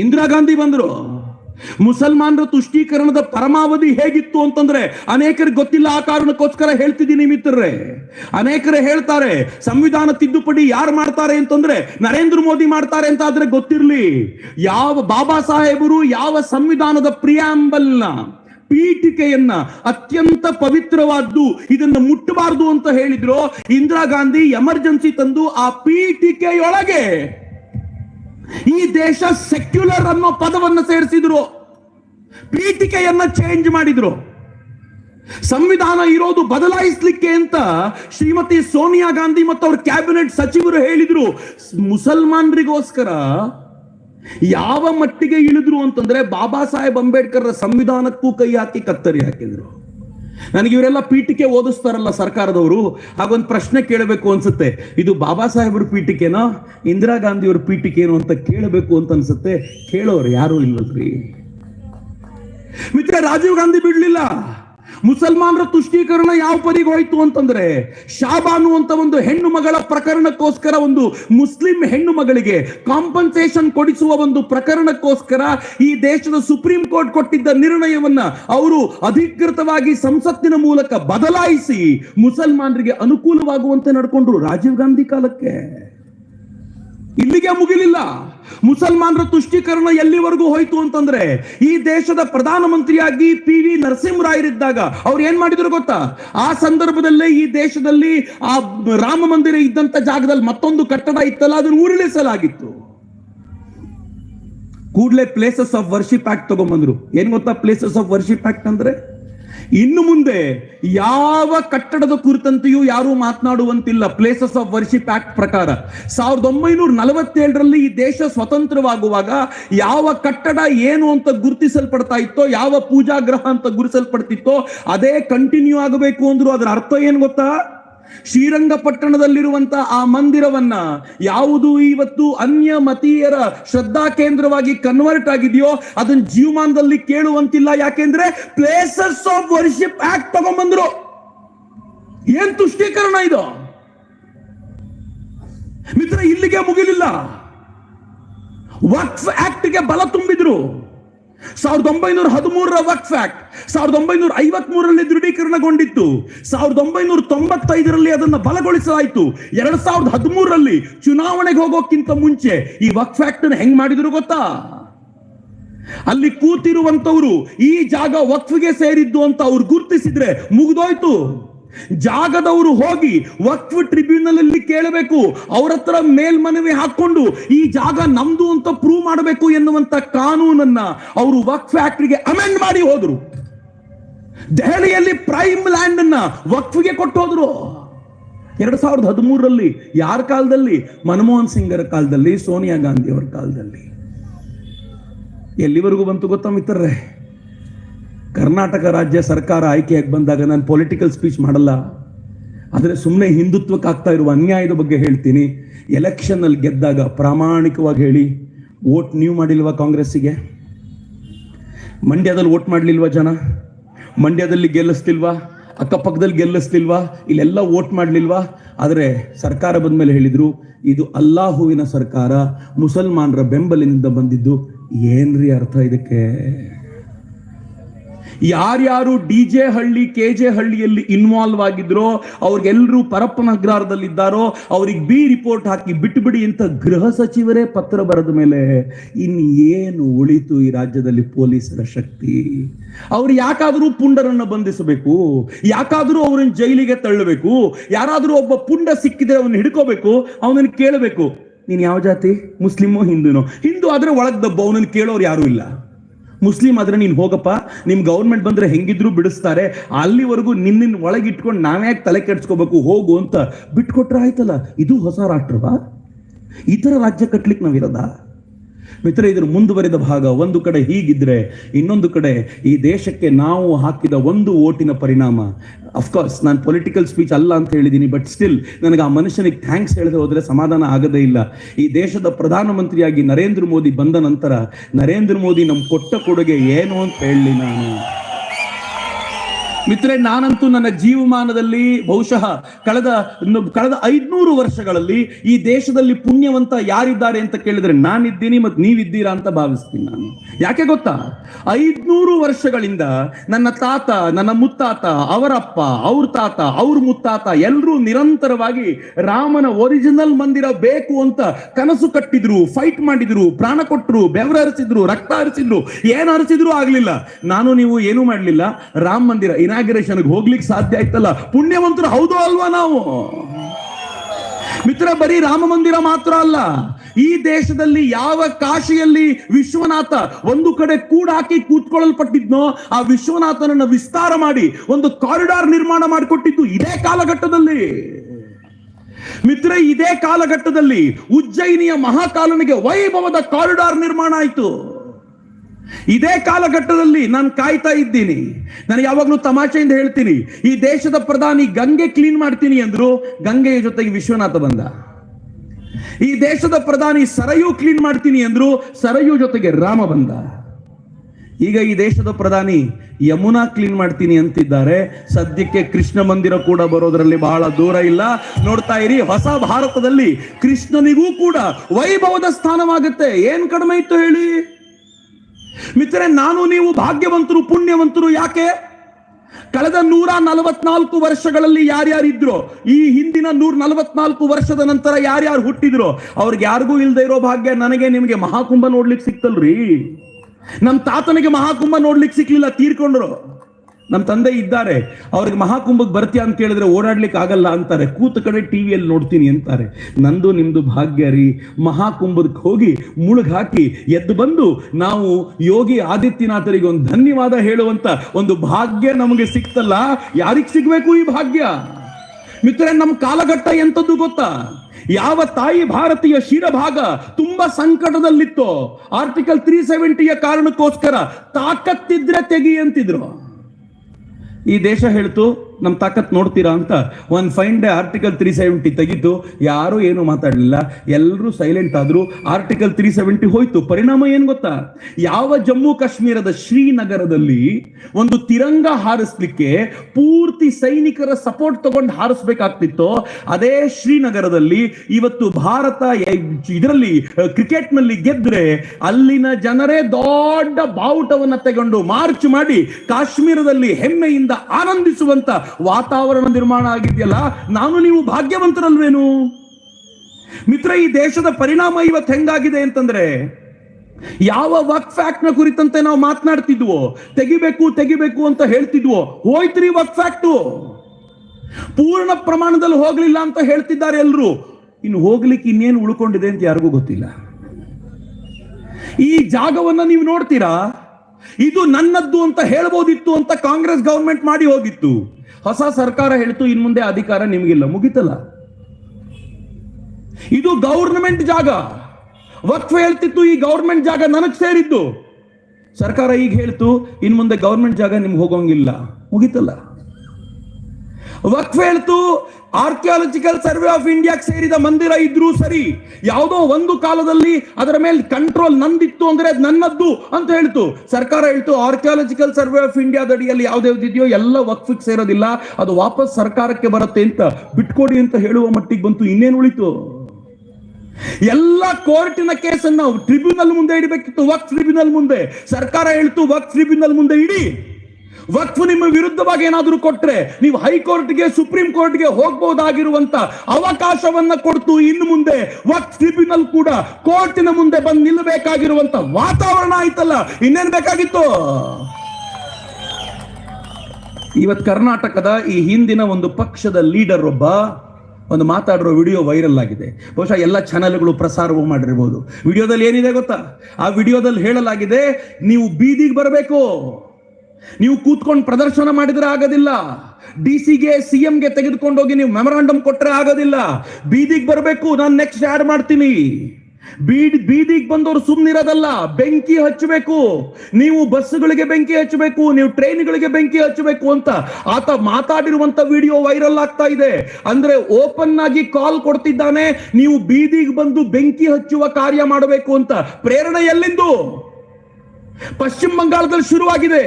ಇಂದಿರಾ ಗಾಂಧಿ ಬಂದ್ರು. ಮುಸಲ್ಮಾನರ ತುಷ್ಟೀಕರಣದ ಪರಮಾವಧಿ ಹೇಗಿತ್ತು ಅಂತಂದ್ರೆ ಅನೇಕರಿಗೆ ಗೊತ್ತಿಲ್ಲ, ಆ ಕಾರಣಕ್ಕೋಸ್ಕರ ಹೇಳ್ತಿದ್ದೀನಿ ಮಿತ್ರರೇ. ಅನೇಕರು ಹೇಳ್ತಾರೆ, ಸಂವಿಧಾನ ತಿದ್ದುಪಡಿ ಯಾರು ಮಾಡ್ತಾರೆ ಅಂತಂದ್ರೆ ನರೇಂದ್ರ ಮೋದಿ ಮಾಡ್ತಾರೆ ಅಂತ ಆದ್ರೆ ಗೊತ್ತಿರಲಿ. ಯಾವ ಬಾಬಾ ಸಾಹೇಬರು ಯಾವ ಸಂವಿಧಾನದ ಪ್ರಿಯಾಂಬಲ್ನ ಪೀಠಿಕೆಯನ್ನ ಅತ್ಯಂತ ಪವಿತ್ರವಾದ್ದು, ಇದನ್ನ ಮುಟ್ಟಬಾರದು ಅಂತ ಹೇಳಿದ್ರು, ಇಂದಿರಾ ಗಾಂಧಿ ಎಮರ್ಜೆನ್ಸಿ ತಂದು ಆ ಪೀಠಿಕೆಯೊಳಗೆ ಈ ದೇಶ ಸೆಕ್ಯುಲರ್ ಅನ್ನೋ ಪದವನ್ನು ಸೇರಿಸಿದ್ರು. ಪೀಠಿಕೆಯನ್ನ ಚೇಂಜ್ ಮಾಡಿದ್ರು. ಸಂವಿಧಾನ ಇರೋದು ಬದಲಾಯಿಸ್ಲಿಕ್ಕೆ ಅಂತ ಶ್ರೀಮತಿ ಸೋನಿಯಾ ಗಾಂಧಿ ಮತ್ತು ಅವ್ರ ಕ್ಯಾಬಿನೆಟ್ ಸಚಿವರು ಹೇಳಿದ್ರು. ಮುಸಲ್ಮಾನರಿಗೋಸ್ಕರ ಯಾವ ಮಟ್ಟಿಗೆ ಇಳಿದ್ರು ಅಂತಂದ್ರೆ ಬಾಬಾ ಸಾಹೇಬ್ ಅಂಬೇಡ್ಕರ್ ಸಂವಿಧಾನಕ್ಕೂ ಕೈ ಹಾಕಿ ಕತ್ತರಿ ಹಾಕಿದ್ರು. ನನಗೆ ಇವರೆಲ್ಲ ಪೀಠಿಕೆ ಓದಿಸ್ತಾರಲ್ಲ ಸರ್ಕಾರದವರು. ಹಾಗೊಂದು ಪ್ರಶ್ನೆ ಕೇಳಬೇಕು ಅನ್ಸುತ್ತೆ. ಇದು ಬಾಬಾ ಸಾಹೇಬ್ರ ಪೀಠಿಕೆನೋ? ಇಂದಿರಾ ಗಾಂಧಿಯವ್ರ ಪೀಠಿಕೆನೋ ಅಂತ ಕೇಳಬೇಕು ಅಂತ ಅನ್ಸುತ್ತೆ. ಕೇಳೋರು ಯಾರು ಇಲ್ಲಲ್ರಿ. ಮಿತ್ರ, ರಾಜೀವ್ ಗಾಂಧಿ ಬಿಡ್ಲಿಲ್ಲ. ಮುಸಲ್ಮಾನರ ತುಷ್ಟೀಕರಣ ಯಾವ ಪರಿಗೆ ಹೋಯ್ತು ಅಂತಂದ್ರೆ ಶಾಬಾನು ಅಂತ ಒಂದು ಹೆಣ್ಣು ಮಗಳ ಪ್ರಕರಣಕ್ಕೋಸ್ಕರ ಒಂದು ಮುಸ್ಲಿಂ ಹೆಣ್ಣು ಮಗಳಿಗೆ ಕಾಂಪನ್ಸೇಷನ್ ಕೊಡಿಸುವ ಒಂದು ಪ್ರಕರಣಕ್ಕೋಸ್ಕರ ಈ ದೇಶದ ಸುಪ್ರೀಂ ಕೋರ್ಟ್ ಕೊಟ್ಟಿದ್ದ ನಿರ್ಣಯವನ್ನ ಅವರು ಅಧಿಕೃತವಾಗಿ ಸಂಸತ್ತಿನ ಮೂಲಕ ಬದಲಾಯಿಸಿ ಮುಸಲ್ಮಾನರಿಗೆ ಅನುಕೂಲವಾಗುವಂತೆ ನಡ್ಕೊಂಡ್ರು ರಾಜೀವ್ ಗಾಂಧಿ ಕಾಲಕ್ಕೆ. ಇಲ್ಲಿಗೆ ಮುಗಿಲಿಲ್ಲ. ಮುಸಲ್ಮಾನರ ತುಷ್ಟೀಕರಣ ಎಲ್ಲಿವರೆಗೂ ಹೋಯ್ತು ಅಂತಂದ್ರೆ ಈ ದೇಶದ ಪ್ರಧಾನಮಂತ್ರಿಯಾಗಿ ಪಿ ವಿ ನರಸಿಂಹರಾಯರಿದ್ದಾಗ ಅವ್ರು ಏನ್ ಮಾಡಿದ್ರು ಗೊತ್ತಾ? ಆ ಸಂದರ್ಭದಲ್ಲೇ ಈ ದೇಶದಲ್ಲಿ ಆ ರಾಮ ಮಂದಿರ ಇದ್ದಂತ ಜಾಗದಲ್ಲಿ ಮತ್ತೊಂದು ಕಟ್ಟಡ ಇತ್ತಲ್ಲ, ಅದನ್ನು ಉರುಳಿಸಲಾಗಿತ್ತು ಕೂಡಲೇ ಪ್ಲೇಸಸ್ ಆಫ್ ವರ್ಷಿಪ್ ಆಕ್ಟ್ ತಗೊಂಡ್ಬಂದ್ರು ಏನ್ ಗೊತ್ತಾ ಪ್ಲೇಸಸ್ ಆಫ್ ವರ್ಷಿಪ್ ಆಕ್ಟ್ ಅಂದ್ರೆ? ಇನ್ನು ಮುಂದೆ ಯಾವ ಕಟ್ಟಡದ ಕುರಿತಂತೆಯೂ ಯಾರು ಮಾತನಾಡುವಂತಿಲ್ಲ. ಪ್ಲೇಸಸ್ ಆಫ್ ವರ್ಷಿಪ್ ಆಕ್ಟ್ ಪ್ರಕಾರ. ಸಾವಿರದ ಒಂಬೈನೂರ ನಲವತ್ತೇಳರಲ್ಲಿ ಈ ದೇಶ ಸ್ವತಂತ್ರವಾಗುವಾಗ ಯಾವ ಕಟ್ಟಡ ಏನು ಅಂತ ಗುರುತಿಸಲ್ಪಡ್ತಾ ಇತ್ತೋ, ಯಾವ ಪೂಜಾಗ್ರಹ ಅಂತ ಗುರುತಿಸಲ್ಪಡ್ತಿತ್ತೋ, ಅದೇ ಕಂಟಿನ್ಯೂ ಆಗಬೇಕು ಅಂದ್ರು ಅದರ ಅರ್ಥ ಏನು ಗೊತ್ತಾ? ಶ್ರೀರಂಗಪಟ್ಟಣದಲ್ಲಿರುವಂತ ಆ ಮಂದಿರವನ್ನ ಯಾವುದು ಇವತ್ತು ಅನ್ಯ ಮತೀಯರ ಶ್ರದ್ಧಾ ಕೇಂದ್ರವಾಗಿ ಕನ್ವರ್ಟ್ ಆಗಿದೆಯೋ ಅದನ್ನ ಜೀವಮಾನದಲ್ಲಿ ಕೇಳುವಂತಿಲ್ಲ. ಯಾಕೆಂದ್ರೆ ಪ್ಲೇಸಸ್ ಆಫ್ ವರ್ಷಿಪ್ ಆಕ್ಟ್ ತಗೊಂಡ್ಬಂದ್ರು ಏನ್ ತುಷ್ಟೀಕರಣ ಇದು? ಮಿತ್ರ ಇಲ್ಲಿಗೆ ಮುಗಿಲಿಲ್ಲ. ವಕ್ಫ್ ಆಕ್ಟ್ಗೆ ಬಲ ತುಂಬಿದ್ರು. ಸಾವಿರದ ಒಂಬೈನೂರ ಹದಿಮೂರರ ವಕ್ಫ್ ಫ್ಯಾಕ್ಟ್ ಸಾವಿರದ ಒಂಬೈನೂರ ಐವತ್ ಮೂರರಲ್ಲಿ ದೃಢೀಕರಣಗೊಂಡಿತ್ತು. ಸಾವಿರದ ಒಂಬೈನೂರ ತೊಂಬತ್ತೈದರಲ್ಲಿ ಅದನ್ನು ಬಲಗೊಳಿಸಲಾಯಿತು. ಎರಡ್ ಸಾವಿರದ ಹದಿಮೂರರಲ್ಲಿ ಚುನಾವಣೆಗೆ ಹೋಗೋಕ್ಕಿಂತ ಮುಂಚೆ ಈ ವಕ್ಫ್ ಆಕ್ಟ್ ಹೆಂಗ್ ಮಾಡಿದ್ರು ಗೊತ್ತಾ? ಅಲ್ಲಿ ಕೂತಿರುವಂತವರು ಈ ಜಾಗ ವಕ್ಫ್ಗೆ ಸೇರಿದ್ದು ಅಂತ ಅವ್ರು ಗುರುತಿಸಿದ್ರೆ ಮುಗಿದೋಯ್ತು. ಜಾಗದವರು ಹೋಗಿ ವಕ್ಫ್ ಟ್ರಿಬ್ಯುನಲ್ ಅಲ್ಲಿ ಕೇಳಬೇಕು, ಅವ್ರ ಹತ್ರ ಮೇಲ್ಮನವಿ ಹಾಕೊಂಡು ಈ ಜಾಗ ನಮ್ದು ಅಂತ ಪ್ರೂವ್ ಮಾಡಬೇಕು ಎನ್ನುವಂತ ಕಾನೂನನ್ನ ಅವರು ವಕ್ಫ್ ಆಕ್ಟ್ಗೆ ಅಮೆಂಡ್ ಮಾಡಿ ಹೋದ್ರು. ದೆಹಲಿಯಲ್ಲಿ ಪ್ರೈಮ್ ಲ್ಯಾಂಡ್ ಅನ್ನ ವಕ್ಫ್ಗೆ ಕೊಟ್ಟು ಹೋದ್ರು ಎರಡ್ ಸಾವಿರದ ಹದಿಮೂರರಲ್ಲಿ ಯಾರ ಕಾಲದಲ್ಲಿ? ಮನಮೋಹನ್ ಸಿಂಗರ ಕಾಲದಲ್ಲಿ, ಸೋನಿಯಾ ಗಾಂಧಿ ಅವರ ಕಾಲದಲ್ಲಿ. ಎಲ್ಲಿವರೆಗೂ ಬಂತು ಗೊತ್ತಾ ಮಿತ್ರರೇ? ಕರ್ನಾಟಕ ರಾಜ್ಯ ಸರ್ಕಾರ ಆಯ್ಕೆಯಾಗಿ ಬಂದಾಗ ನಾನು ಪೊಲಿಟಿಕಲ್ ಸ್ಪೀಚ್ ಮಾಡಲ್ಲ. ಆದರೆ ಸುಮ್ಮನೆ ಹಿಂದುತ್ವಕ್ಕೆ ಆಗ್ತಾ ಇರುವ ಅನ್ಯಾಯದ ಬಗ್ಗೆ ಹೇಳ್ತೀನಿ. ಎಲೆಕ್ಷನ್ ಅಲ್ಲಿ ಗೆದ್ದಾಗ ಪ್ರಾಮಾಣಿಕವಾಗಿ ಹೇಳಿ ವೋಟ್ ನೀವು ಮಾಡಿಲ್ವಾ ಕಾಂಗ್ರೆಸ್ಸಿಗೆ? ಮಂಡ್ಯದಲ್ಲಿ ವೋಟ್ ಮಾಡಲಿಲ್ವಾ ಜನ? ಮಂಡ್ಯದಲ್ಲಿ ಗೆಲ್ಲಿಸ್ತಿಲ್ವಾ? ಅಕ್ಕಪಕ್ಕದಲ್ಲಿ ಗೆಲ್ಲಿಸ್ತಿಲ್ವಾ? ಇಲ್ಲೆಲ್ಲ ವೋಟ್ ಮಾಡಲಿಲ್ವಾ? ಆದರೆ ಸರ್ಕಾರ ಬಂದ ಮೇಲೆ ಹೇಳಿದರು, ಇದು ಅಲ್ಲಾಹುವಿನ ಸರ್ಕಾರ, ಮುಸಲ್ಮಾನರ ಬೆಂಬಲಿನಿಂದ ಬಂದಿದ್ದು. ಏನ್ರಿ ಅರ್ಥ ಇದಕ್ಕೆ? ಯಾರ್ಯಾರು D J Halli K J ಹಳ್ಳಿಯಲ್ಲಿ ಇನ್ವಾಲ್ವ್ ಆಗಿದ್ರೋ ಅವ್ರಿಗೆಲ್ಲರೂ ಪರಪ್ಪನಗ್ರಹದಲ್ಲಿದ್ದಾರೋ ಅವ್ರಿಗೆ ಬಿ ರಿಪೋರ್ಟ್ ಹಾಕಿ ಬಿಟ್ಟುಬಿಡಿ ಅಂತ ಗೃಹ ಸಚಿವರೇ ಪತ್ರ ಬರೆದ ಮೇಲೆ ಇನ್ನೇನು ಉಳಿತು ಈ ರಾಜ್ಯದಲ್ಲಿ ಪೊಲೀಸರ ಶಕ್ತಿ? ಅವ್ರು ಯಾಕಾದರೂ ಪುಂಡರನ್ನ ಬಂಧಿಸಬೇಕು, ಯಾಕಾದರೂ ಅವ್ರನ್ನ ಜೈಲಿಗೆ ತಳ್ಳಬೇಕು, ಯಾರಾದರೂ ಒಬ್ಬ ಪುಂಡ ಸಿಕ್ಕಿದ್ರೆ ಅವನ್ನ ಹಿಡ್ಕೋಬೇಕು, ಅವನನ್ನು ಕೇಳಬೇಕು. ನೀನ್ ಯಾವ ಜಾತಿ? ಮುಸ್ಲಿಮೋ, ಹಿಂದೂನೋ? ಹಿಂದೂ ಆದ್ರೆ ಒಳಗ್ ದಬ್ಬ, ಅವನನ್ನು ಕೇಳೋರು ಯಾರು ಇಲ್ಲ. ಮುಸ್ಲಿಂ ಆದ್ರೆ ನೀನ್ ಹೋಗಪ್ಪ. ನಿಮ್ ಗೌರ್ಮೆಂಟ್ ಬಂದ್ರೆ ಹೆಂಗಿದ್ರು ಬಿಡಿಸ್ತಾರೆ. ಅಲ್ಲಿವರೆಗೂ ನಿನ್ನ ಒಳಗಿಟ್ಕೊಂಡು ನಾವ್ಯಾಕೆ ತಲೆ ಕೆಡ್ಸ್ಕೋಬೇಕು, ಹೋಗು ಅಂತ ಬಿಟ್ಕೊಟ್ರೆ ಆಯ್ತಲ್ಲ. ಇದು ಹೊಸ ರಾಷ್ಟ್ರವಾ? ಈ ತರ ರಾಜ್ಯ ಕಟ್ಲಿಕ್ಕೆ ನಾವಿರೋದಾ? ಮಿತ್ರ ಇದ್ರ ಮುಂದುವರೆದ ಭಾಗ, ಒಂದು ಕಡೆ ಹೀಗಿದ್ರೆ, ಇನ್ನೊಂದು ಕಡೆ ಈ ದೇಶಕ್ಕೆ ನಾವು ಹಾಕಿದ ಒಂದು ಓಟಿನ ಪರಿಣಾಮ. ಅಫ್ಕೋರ್ಸ್ ನಾನು ಪೊಲಿಟಿಕಲ್ ಸ್ಪೀಚ್ ಅಲ್ಲ ಅಂತ ಹೇಳಿದ್ದೀನಿ ಬಟ್ ಸ್ಟಿಲ್ ನನಗೆ ಆ ಮನುಷ್ಯನಿಗೆ ಥ್ಯಾಂಕ್ಸ್ ಹೇಳದೆ ಹೋದರೆ ಸಮಾಧಾನ ಆಗದೇ ಇಲ್ಲ. ಈ ದೇಶದ ಪ್ರಧಾನಮಂತ್ರಿಯಾಗಿ ನರೇಂದ್ರ ಮೋದಿ ಬಂದ ನಂತರ, ನರೇಂದ್ರ ಮೋದಿ ನಮ್ಮ ಕೊಟ್ಟ ಕೊಡುಗೆ ಏನು ಅಂತ ಹೇಳಲಿ ನಾನು. ಮಿತ್ರೆ ನಾನಂತೂ ನನ್ನ ಜೀವಮಾನದಲ್ಲಿ ಬಹುಶಃ ಕಳೆದ ಕಳೆದ ಐದ್ನೂರು ವರ್ಷಗಳಲ್ಲಿ ಈ ದೇಶದಲ್ಲಿ ಪುಣ್ಯವಂತ ಯಾರಿದ್ದಾರೆ ಅಂತ ಕೇಳಿದ್ರೆ ನಾನಿದ್ದೀನಿ ಮತ್ತು ನೀವಿದ್ದೀರಾ ಅಂತ ಭಾವಿಸ್ತೀನಿ ನಾನು. ಯಾಕೆ ಗೊತ್ತಾ? ಐದ್ನೂರು ವರ್ಷಗಳಿಂದ ನನ್ನ ತಾತ, ನನ್ನ ಮುತ್ತಾತ, ಅವರಪ್ಪ, ಅವ್ರ ತಾತ, ಅವ್ರ ಮುತ್ತಾತ ಎಲ್ಲರೂ ನಿರಂತರವಾಗಿ ರಾಮನ ಒರಿಜಿನಲ್ ಮಂದಿರ ಬೇಕು ಅಂತ ಕನಸು ಕಟ್ಟಿದ್ರು ಫೈಟ್ ಮಾಡಿದ್ರು, ಪ್ರಾಣ ಕೊಟ್ಟರು ಬೆವರ ಹರಿಸಿದ್ರು, ರಕ್ತ ಹರಿಸಿದ್ರು, ಏನ್ ಹರಿಸಿದ್ರು ಆಗ್ಲಿಲ್ಲ. ನಾನು ನೀವು ಏನೂ ಮಾಡಲಿಲ್ಲ. ರಾಮ ಮಂದಿರ ಇನಾಗ್ರೇಷನ್ ಹೋಗ್ಲಿಕ್ಕೆ ಸಾಧ್ಯ ಆಯ್ತಲ್ಲ? ಪುಣ್ಯವಂತರು ಹೌದು ಅಲ್ವಾ ನಾವು? ಮಿತ್ರ, ಬರೀ ರಾಮ ಮಂದಿರ ಮಾತ್ರ ಅಲ್ಲ, ಈ ದೇಶದಲ್ಲಿ ಯಾವ ಕಾಶಿಯಲ್ಲಿ ವಿಶ್ವನಾಥ ಒಂದು ಕಡೆ ಕೂಡಾಕಿ ಕೂತ್ಕೊಳ್ಳಲ್ಪಟ್ಟಿದ್ನೋ, ಆ ವಿಶ್ವನಾಥನನ್ನ ವಿಸ್ತಾರ ಮಾಡಿ ಒಂದು ಕಾರಿಡಾರ್ ನಿರ್ಮಾಣ ಮಾಡಿಕೊಟ್ಟಿದ್ದು ಇದೇ ಕಾಲಘಟ್ಟದಲ್ಲಿ. ಮಿತ್ರ, ಇದೇ ಕಾಲಘಟ್ಟದಲ್ಲಿ ಉಜ್ಜಯಿನಿಯ ಮಹಾಕಾಲನಿಗೆ ವೈಭವದ ಕಾರಿಡಾರ್ ನಿರ್ಮಾಣ ಆಯಿತು. ಇದೇ ಕಾಲಘಟ್ಟದಲ್ಲಿ ನಾನು ಕಾಯ್ತಾ ಇದ್ದೀನಿ. ನಾನು ಯಾವಾಗಲೂ ತಮಾಷೆಯಿಂದ ಹೇಳ್ತೀನಿ, ಈ ದೇಶದ ಪ್ರಧಾನಿ ಗಂಗೆ ಕ್ಲೀನ್ ಮಾಡ್ತೀನಿ ಅಂದ್ರು ಗಂಗೆಯ ಜೊತೆಗೆ ವಿಶ್ವನಾಥ ಬಂದ. ಈ ದೇಶದ ಪ್ರಧಾನಿ ಸರಯು ಕ್ಲೀನ್ ಮಾಡ್ತೀನಿ ಅಂದ್ರು ಸರಯು ಜೊತೆಗೆ ರಾಮ ಬಂದ. ಈಗ ಈ ದೇಶದ ಪ್ರಧಾನಿ ಯಮುನಾ ಕ್ಲೀನ್ ಮಾಡ್ತೀನಿ ಅಂತಿದ್ದಾರೆ. ಸದ್ಯಕ್ಕೆ ಕೃಷ್ಣ ಮಂದಿರ ಕೂಡ ಬರೋದ್ರಲ್ಲಿ ಬಹಳ ದೂರ ಇಲ್ಲ. ನೋಡ್ತಾ ಇರಿ, ಹೊಸ ಭಾರತದಲ್ಲಿ ಕೃಷ್ಣನಿಗೂ ಕೂಡ ವೈಭವದ ಸ್ಥಾನವಾಗುತ್ತೆ. ಏನ್ ಕಡಿಮೆ ಇತ್ತು ಹೇಳಿ? ಮಿತ್ರರೆ, ನಾನು ನೀವು ಭಾಗ್ಯವಂತರು, ಪುಣ್ಯವಂತರು ಯಾಕೆ? ಕಳೆದ ನೂರ ನಲವತ್ನಾಲ್ಕು ವರ್ಷಗಳಲ್ಲಿ ಯಾರ್ಯಾರಿದ್ರು, ಈ ಹಿಂದಿನ ನೂರ ನಲವತ್ನಾಲ್ಕು ವರ್ಷದ ನಂತರ ಯಾರ್ಯಾರು ಹುಟ್ಟಿದ್ರು? ಅವ್ರಿಗೆ ಯಾರಿಗೂ ಇಲ್ಲದೆ ಇರೋ ಭಾಗ್ಯ ನನಗೆ, ನಿಮಗೆ ಮಹಾಕುಂಭ ನೋಡ್ಲಿಕ್ಕೆ ಸಿಕ್ತಲ್ರಿ. ನಮ್ಮ ತಾತನಿಗೆ ಮಹಾಕುಂಭ ನೋಡ್ಲಿಕ್ಕೆ ಸಿಕ್ಲಿಲ್ಲ, ತೀರ್ಕೊಂಡ್ರು. ನಮ್ಮ ತಂದೆ ಇದ್ದಾರೆ. ಅವ್ರಿಗೆ ಮಹಾಕುಂಭಕ್ಕೆ ಬರ್ತೀಯ ಅಂತ ಕೇಳಿದ್ರೆ ಓಡಾಡ್ಲಿಕ್ಕೆ ಆಗಲ್ಲ ಅಂತಾರೆ. ಕೂತ ಕಡೆ ಟಿವಿಯಲ್ಲಿ ನೋಡ್ತೀನಿ ಅಂತಾರೆ. ನಂದು ನಿಮ್ದು ಭಾಗ್ಯ ರೀ. ಮಹಾಕುಂಭಕ್ಕೆ ಹೋಗಿ ಮುಳುಗ್ ಹಾಕಿ ಎದ್ದು ಬಂದು ನಾವು ಯೋಗಿ ಆದಿತ್ಯನಾಥರಿಗೆ ಒಂದು ಧನ್ಯವಾದ ಹೇಳುವಂತ ಒಂದು ಭಾಗ್ಯ ನಮಗೆ ಸಿಕ್ತಲ್ಲ. ಯಾರಿಗೆ ಸಿಗ್ಬೇಕು ಈ ಭಾಗ್ಯ? ಮಿತ್ರ ನಮ್ಮ ಕಾಲಘಟ್ಟ ಎಂಥದ್ದು ಗೊತ್ತಾ? ಯಾವ ತಾಯಿ ಭಾರತೀಯ ಶಿರಭಾಗ ತುಂಬಾ ಸಂಕಟದಲ್ಲಿತ್ತೋ. ಆರ್ಟಿಕಲ್ ತ್ರೀ ಸೆವೆಂಟಿಯ ಕಾರಣಕ್ಕೋಸ್ಕರ ತಾಕತ್ತಿದ್ರೆ ತೆಗಿ ಅಂತಿದ್ರು. ಈ ದೇಶ ಹೇಳ್ತು ನಮ್ಮ ತಾಕತ್ ನೋಡ್ತೀರಾ ಅಂತ ಒಂದು fine day article three seventy ತೆಗೆದು ಯಾರು ಏನು ಮಾತಾಡಲಿಲ್ಲ. ಎಲ್ಲರೂ ಸೈಲೆಂಟ್ ಆದ್ರು ಆರ್ಟಿಕಲ್ ತ್ರೀ ಸೆವೆಂಟಿ ಹೋಯ್ತು. ಪರಿಣಾಮ ಏನ್ ಗೊತ್ತಾ? ಯಾವ ಜಮ್ಮು ಕಾಶ್ಮೀರದ ಶ್ರೀನಗರದಲ್ಲಿ ಒಂದು ತಿರಂಗ ಹಾರಿಸ್ಲಿಕ್ಕೆ ಪೂರ್ತಿ ಸೈನಿಕರ ಸಪೋರ್ಟ್ ತಗೊಂಡು ಹಾರಿಸ್ಬೇಕಾಗ್ತಿತ್ತೋ, ಅದೇ ಶ್ರೀನಗರದಲ್ಲಿ ಇವತ್ತು ಭಾರತ ಇದರಲ್ಲಿ ಕ್ರಿಕೆಟ್ನಲ್ಲಿ ಗೆದ್ರೆ ಅಲ್ಲಿನ ಜನರೇ ದೊಡ್ಡ ಬಾವುಟವನ್ನ ತಗೊಂಡು ಮಾರ್ಚ್ ಮಾಡಿ ಕಾಶ್ಮೀರದಲ್ಲಿ ಹೆಮ್ಮೆಯಿಂದ ಆನಂದಿಸುವಂತ ವಾತಾವರಣ ನಿರ್ಮಾಣ ಆಗಿದೆಯಲ್ಲ, ನಾನು ನೀವು ಭಾಗ್ಯವಂತರಲ್ವೇನು? ಮಿತ್ರ, ಈ ದೇಶದ ಪರಿಣಾಮ ಇವತ್ತು ಹೆಂಗಾಗಿದೆ ಅಂತಂದ್ರೆ, ಯಾವ ವರ್ಕ್ ಫ್ಯಾಕ್ಟ್ನ ಕುರಿತಂತೆ ನಾವು ಮಾತನಾಡ್ತಿದ್ವೋ, ತೆಗಿಬೇಕು ತೆಗಿಬೇಕು ಅಂತ ಹೇಳ್ತಿದ್ವೋ, ಹೋಯ್ತ್ರಿ ವರ್ಕ್ ಫ್ಯಾಕ್ಟ್ ಪೂರ್ಣ ಪ್ರಮಾಣದಲ್ಲಿ ಹೋಗ್ಲಿಲ್ಲ ಅಂತ ಹೇಳ್ತಿದ್ದಾರೆ ಎಲ್ರು. ಇನ್ನು ಹೋಗ್ಲಿಕ್ಕೆ ಇನ್ನೇನು ಉಳ್ಕೊಂಡಿದೆ ಅಂತ ಯಾರಿಗೂ ಗೊತ್ತಿಲ್ಲ. ಈ ಜಾಗವನ್ನ ನೀವು ನೋಡ್ತೀರಾ? ಇದು ನನ್ನದ್ದು ಅಂತ ಹೇಳ್ಬೋದಿತ್ತು ಅಂತ ಕಾಂಗ್ರೆಸ್ ಗವರ್ಮೆಂಟ್ ಮಾಡಿ ಹೋಗಿತ್ತು. ಹೊಸ ಸರ್ಕಾರ ಹೇಳ್ತು, ಇನ್ ಮುಂದೆ ಅಧಿಕಾರ ನಿಮಗಿಲ್ಲ, ಮುಗಿತಲ್ಲ? ಇದು ಗೌರ್ಮೆಂಟ್ ಜಾಗ. ವಕ್ಫ್ ಹೇಳ್ತಿತ್ತು, ಈ ಗೌರ್ಮೆಂಟ್ ಜಾಗ ನನಗ್ ಸೇರಿದ್ದು. ಸರ್ಕಾರ ಈಗ ಹೇಳ್ತು, ಇನ್ ಮುಂದೆ ಗೌರ್ಮೆಂಟ್ ಜಾಗ ನಿಮ್ಗೆ ಹೋಗೋಂಗಿಲ್ಲ, ಮುಗಿತಲ್ಲ? ವಕ್ಫ್ ಹೇಳ್ತು ಆರ್ಕಿಯಾಲಜಿಕಲ್ ಸರ್ವೆ ಆಫ್ ಇಂಡಿಯಾಕ್ಕೆ ಸೇರಿದ ಮಂದಿರ ಇದ್ರೂ ಸರಿ. ಯಾವುದೋ ಒಂದು ಕಾಲದಲ್ಲಿ ಅದರ ಮೇಲೆ ಕಂಟ್ರೋಲ್ ನಂದಿತ್ತು ಅಂದ್ರೆ ಅದು ನನ್ನದ್ದು ಅಂತ ಹೇಳ್ತು. ಸರ್ಕಾರ ಹೇಳ್ತು, ಆರ್ಕಿಯಾಲಜಿಕಲ್ ಸರ್ವೆ ಆಫ್ ಇಂಡಿಯಾದ ಅಡಿಯಲ್ಲಿ ಯಾವ್ದ್ಯಾವ್ದಿದೆಯೋ ಎಲ್ಲ ವಕ್ಫಿಗೆ ಸೇರೋದಿಲ್ಲ. ಅದು ವಾಪಸ್ ಸರ್ಕಾರಕ್ಕೆ ಬರುತ್ತೆ ಅಂತ ಬಿಟ್ಕೊಡಿ ಅಂತ ಹೇಳುವ ಮಟ್ಟಿಗೆ ಬಂತು, ಇನ್ನೇನು ಉಳಿತು? ಎಲ್ಲ ಕೋರ್ಟಿನ ಕೇಸನ್ನ ಟ್ರಿಬ್ಯುನಲ್ ಮುಂದೆ ಇಡಬೇಕಿತ್ತು ವಕ್ ಟ್ರಿಬ್ಯುನಲ್ ಮುಂದೆ. ಸರ್ಕಾರ ಹೇಳ್ತು ವಕ್ ಟ್ರಿಬ್ಯುನಲ್ ಮುಂದೆ ಇಡಿ. ವಕ್ಫ್ ನಿಮ್ಮ ವಿರುದ್ಧವಾಗಿ ಏನಾದರೂ ಕೊಟ್ರೆ ನೀವು ಹೈಕೋರ್ಟ್ಗೆ, ಸುಪ್ರೀಂ ಕೋರ್ಟ್ಗೆ ಹೋಗಬಹುದಾಗಿರುವಂತ ಅವಕಾಶವನ್ನ ಕೊಡ್ತು ಇನ್ನು ಮುಂದೆ ವಕ್ಫ್ ಟ್ರಿಬ್ಯುನಲ್ ಕೂಡ ಕೋರ್ಟಿನ ಮುಂದೆ ಬಂದು ನಿಲ್ಲಬೇಕಾಗಿರುವಂತ ವಾತಾವರಣ ಆಯ್ತಲ್ಲ, ಇನ್ನೇನ್ ಬೇಕಾಗಿತ್ತು? ಇವತ್ತು ಕರ್ನಾಟಕದ ಈ ಹಿಂದಿನ ಒಂದು ಪಕ್ಷದ ಲೀಡರ್ ಒಬ್ಬ ಒಂದು ಮಾತಾಡಿರೋ ವಿಡಿಯೋ ವೈರಲ್ ಆಗಿದೆ. ಬಹುಶಃ ಎಲ್ಲ ಚಾನೆಲ್ಗಳು ಪ್ರಸಾರವೂ ಮಾಡಿರ್ಬೋದು. ವಿಡಿಯೋದಲ್ಲಿ ಏನಿದೆ ಗೊತ್ತಾ? ಆ ವಿಡಿಯೋದಲ್ಲಿ ಹೇಳಲಾಗಿದೆ, ನೀವು ಬೀದಿಗೆ ಬರಬೇಕು. ನೀವು ಕೂತ್ಕೊಂಡು ಪ್ರದರ್ಶನ ಮಾಡಿದ್ರೆ ಆಗೋದಿಲ್ಲ. ಡಿ ಸಿಗೆ ಸಿ ಗೆ ತೆಗೆದುಕೊಂಡು ಹೋಗಿ ನೀವು ಮೆಮೊರಾಂಡಮ್ ಕೊಟ್ಟರೆ ಆಗೋದಿಲ್ಲ. ಬೀದಿಗೆ ಬರಬೇಕು, ನಾನು ನೆಕ್ಸ್ಟ್ ಆ್ಯಡ್ ಮಾಡ್ತೀನಿ. ಬೀಡ್, ಬೀದಿಗೆ ಬಂದವರು ಸುಮ್ಮನಿರೋದಲ್ಲ ಬೆಂಕಿ ಹಚ್ಚಬೇಕು. ನೀವು ಬಸ್ಗಳಿಗೆ ಬೆಂಕಿ ಹಚ್ಚಬೇಕು, ನೀವು ಟ್ರೈನ್ಗಳಿಗೆ ಬೆಂಕಿ ಹಚ್ಚಬೇಕು ಅಂತ. ಆತ ಮಾತಾಡಿರುವಂತ ವಿಡಿಯೋ ವೈರಲ್ ಆಗ್ತಾ ಇದೆ. ಅಂದ್ರೆ ಓಪನ್ ಆಗಿ ಕಾಲ್ ಕೊಡ್ತಿದ್ದಾನೆ, ನೀವು ಬೀದಿಗೆ ಬಂದು ಬೆಂಕಿ ಹಚ್ಚುವ ಕಾರ್ಯ ಮಾಡಬೇಕು ಅಂತ. ಪ್ರೇರಣೆ ಎಲ್ಲಿಂದು? ಪಶ್ಚಿಮ ಬಂಗಾಳದಲ್ಲಿ ಶುರುವಾಗಿದೆ.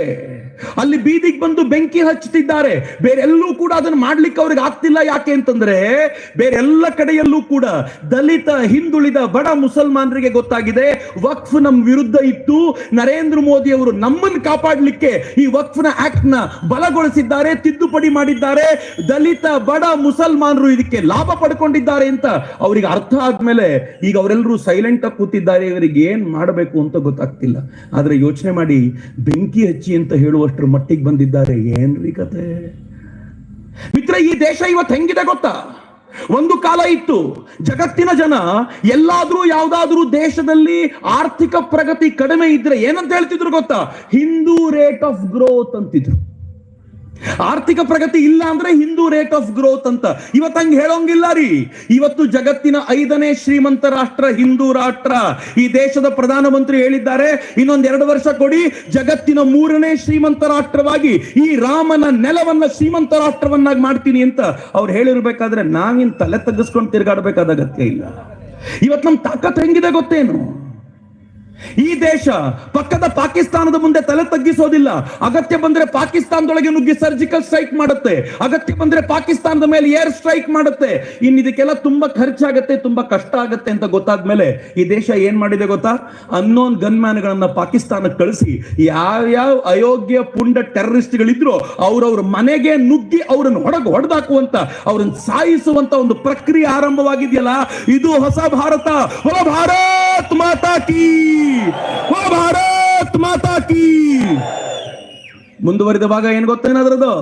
ಅಲ್ಲಿ ಬೀದಿಗೆ ಬಂದು ಬೆಂಕಿ ಹಚ್ಚುತ್ತಿದ್ದಾರೆ. ಬೇರೆಲ್ಲೂ ಕೂಡ ಅದನ್ನು ಮಾಡ್ಲಿಕ್ಕೆ ಅವ್ರಿಗೆ ಆಗ್ತಿಲ್ಲ. ಯಾಕೆ ಅಂತಂದ್ರೆ ಬೇರೆಲ್ಲ ಕಡೆಯಲ್ಲೂ ಕೂಡ ದಲಿತ, ಹಿಂದುಳಿದ ಬಡ ಮುಸಲ್ಮಾನರಿಗೆ ಗೊತ್ತಾಗಿದೆ. ವಕ್ಫ್ ನಮ್ ವಿರುದ್ಧ ಇತ್ತು. ನರೇಂದ್ರ ಮೋದಿ ಅವರು ನಮ್ಮನ್ನು ಕಾಪಾಡಲಿಕ್ಕೆ ಈ ವಕ್ಫ್ನ ಆಕ್ಟ್ನ ಬಲಗೊಳಿಸಿದ್ದಾರೆ, ತಿದ್ದುಪಡಿ ಮಾಡಿದ್ದಾರೆ. ದಲಿತ, ಬಡ ಮುಸಲ್ಮಾನರು ಇದಕ್ಕೆ ಲಾಭ ಪಡ್ಕೊಂಡಿದ್ದಾರೆ ಅಂತ ಅವರಿಗೆ ಅರ್ಥ ಆದ್ಮೇಲೆ ಈಗ ಅವರೆಲ್ಲರೂ ಸೈಲೆಂಟ್ ಆಗಿ ಕೂತಿದ್ದಾರೆ. ಇವರಿಗೆ ಏನ್ ಮಾಡಬೇಕು ಅಂತ ಗೊತ್ತಾಗ್ತಿಲ್ಲ. ಆದ್ರೆ ಯೋಚನೆ ಮಾಡಿ ಬೆಂಕಿ ಹಚ್ಚಿ ಅಂತ ಹೇಳುವಷ್ಟರ ಮಟ್ಟಿಗೆ ಬಂದಿದ್ದಾರೆ. ಏನ್ರಿ ಕತೆ ಮಿತ್ರ, ಈ ದೇಶ ಇವತ್ತು ಹೆಂಗಿದೆ ಗೊತ್ತಾ? ಒಂದು ಕಾಲ ಇತ್ತು, ಜಗತ್ತಿನ ಜನ ಎಲ್ಲಾದ್ರೂ ಯಾವ್ದಾದ್ರೂ ದೇಶದಲ್ಲಿ ಆರ್ಥಿಕ ಪ್ರಗತಿ ಕಡಿಮೆ ಇದ್ರೆ ಏನಂತ ಹೇಳ್ತಿದ್ರು ಗೊತ್ತಾ? ಹಿಂದೂ ರೇಟ್ ಆಫ್ ಗ್ರೋತ್ ಅಂತಿದ್ರು. ಆರ್ಥಿಕ ಪ್ರಗತಿ ಇಲ್ಲ ಅಂದ್ರೆ ಹಿಂದೂ ರೇಟ್ ಆಫ್ ಗ್ರೋತ್ ಅಂತ. ಇವತ್ತು ಹಂಗೆ ಹೇಳೋಂಗಿಲ್ಲ ರೀ. ಇವತ್ತು ಜಗತ್ತಿನ ಐದನೇ ಶ್ರೀಮಂತ ರಾಷ್ಟ್ರ ಹಿಂದೂ ರಾಷ್ಟ್ರ. ಈ ದೇಶದ ಪ್ರಧಾನಮಂತ್ರಿ ಹೇಳಿದ್ದಾರೆ, ಇನ್ನೊಂದ್ ಎರಡು ವರ್ಷ ಕೊಡಿ, ಜಗತ್ತಿನ ಮೂರನೇ ಶ್ರೀಮಂತ ರಾಷ್ಟ್ರವಾಗಿ ಈ ರಾಮನ ನೆಲವನ್ನ ಶ್ರೀಮಂತ ರಾಷ್ಟ್ರವನ್ನಾಗಿ ಮಾಡ್ತೀನಿ ಅಂತ ಅವ್ರು ಹೇಳಿರ್ಬೇಕಾದ್ರೆ ನಾವಿನ್ ತಲೆ ತಗ್ಗಿಸ್ಕೊಂಡು ತಿರುಗಾಡಬೇಕಾದ ಅಗತ್ಯ ಇಲ್ಲ. ಇವತ್ತು ನಮ್ ತಾಕತ್ ಹೆಂಗಿದೆ ಗೊತ್ತೇನು? ಈ ದೇಶ ಪಕ್ಕದ ಪಾಕಿಸ್ತಾನದ ಮುಂದೆ ತಲೆ ತಗ್ಗಿಸೋದಿಲ್ಲ. ಅಗತ್ಯ ಬಂದ್ರೆ ಪಾಕಿಸ್ತಾನದೊಳಗೆ ನುಗ್ಗಿ ಸರ್ಜಿಕಲ್ ಸ್ಟ್ರೈಕ್ ಮಾಡುತ್ತೆ. ಅಗತ್ಯ ಬಂದ್ರೆ ಪಾಕಿಸ್ತಾನದ ಮೇಲೆ ಏರ್ ಸ್ಟ್ರೈಕ್ ಮಾಡುತ್ತೆ. ಇನ್ ಇದಕ್ಕೆಲ್ಲ ತುಂಬಾ ಖರ್ಚಾಗತ್ತೆ, ತುಂಬಾ ಕಷ್ಟ ಆಗತ್ತೆ ಅಂತ ಗೊತ್ತಾದ್ಮೇಲೆ ಈ ದೇಶ ಏನ್ ಮಾಡಿದೆ ಗೊತ್ತಾ? ಅನ್ನೋನ್ ಗನ್ಮ್ಯಾನ್ ಗಳನ್ನ ಪಾಕಿಸ್ತಾನಕ್ಕೆ ಕಳಿಸಿ. ಯಾವ್ಯಾವ ಅಯೋಗ್ಯ ಪುಂಡ ಟೆರರಿಸ್ಟ್ ಗಳಿದ್ರು ಅವ್ರವ್ರ ಮನೆಗೆ ನುಗ್ಗಿ ಅವ್ರನ್ನ ಹೊಡಗ ಹೊಡೆದಾಕುವಂತ, ಅವ್ರನ್ನ ಸಾಯಿಸುವಂತ ಒಂದು ಪ್ರಕ್ರಿಯೆ ಆರಂಭವಾಗಿದೆಯಲ್ಲ, ಇದು ಹೊಸ ಭಾರತ. ಹೊಸ ಭಾರತ್ ಮಾತಾ ಕೀ ಓ ಭಾರತ್ ಮಾತಾ ಕೀ. ಮುಂದುವರಿದ ಭಾಗ ಏನ್ ಗೊತ್ತೇನದ್ರದ್ದು?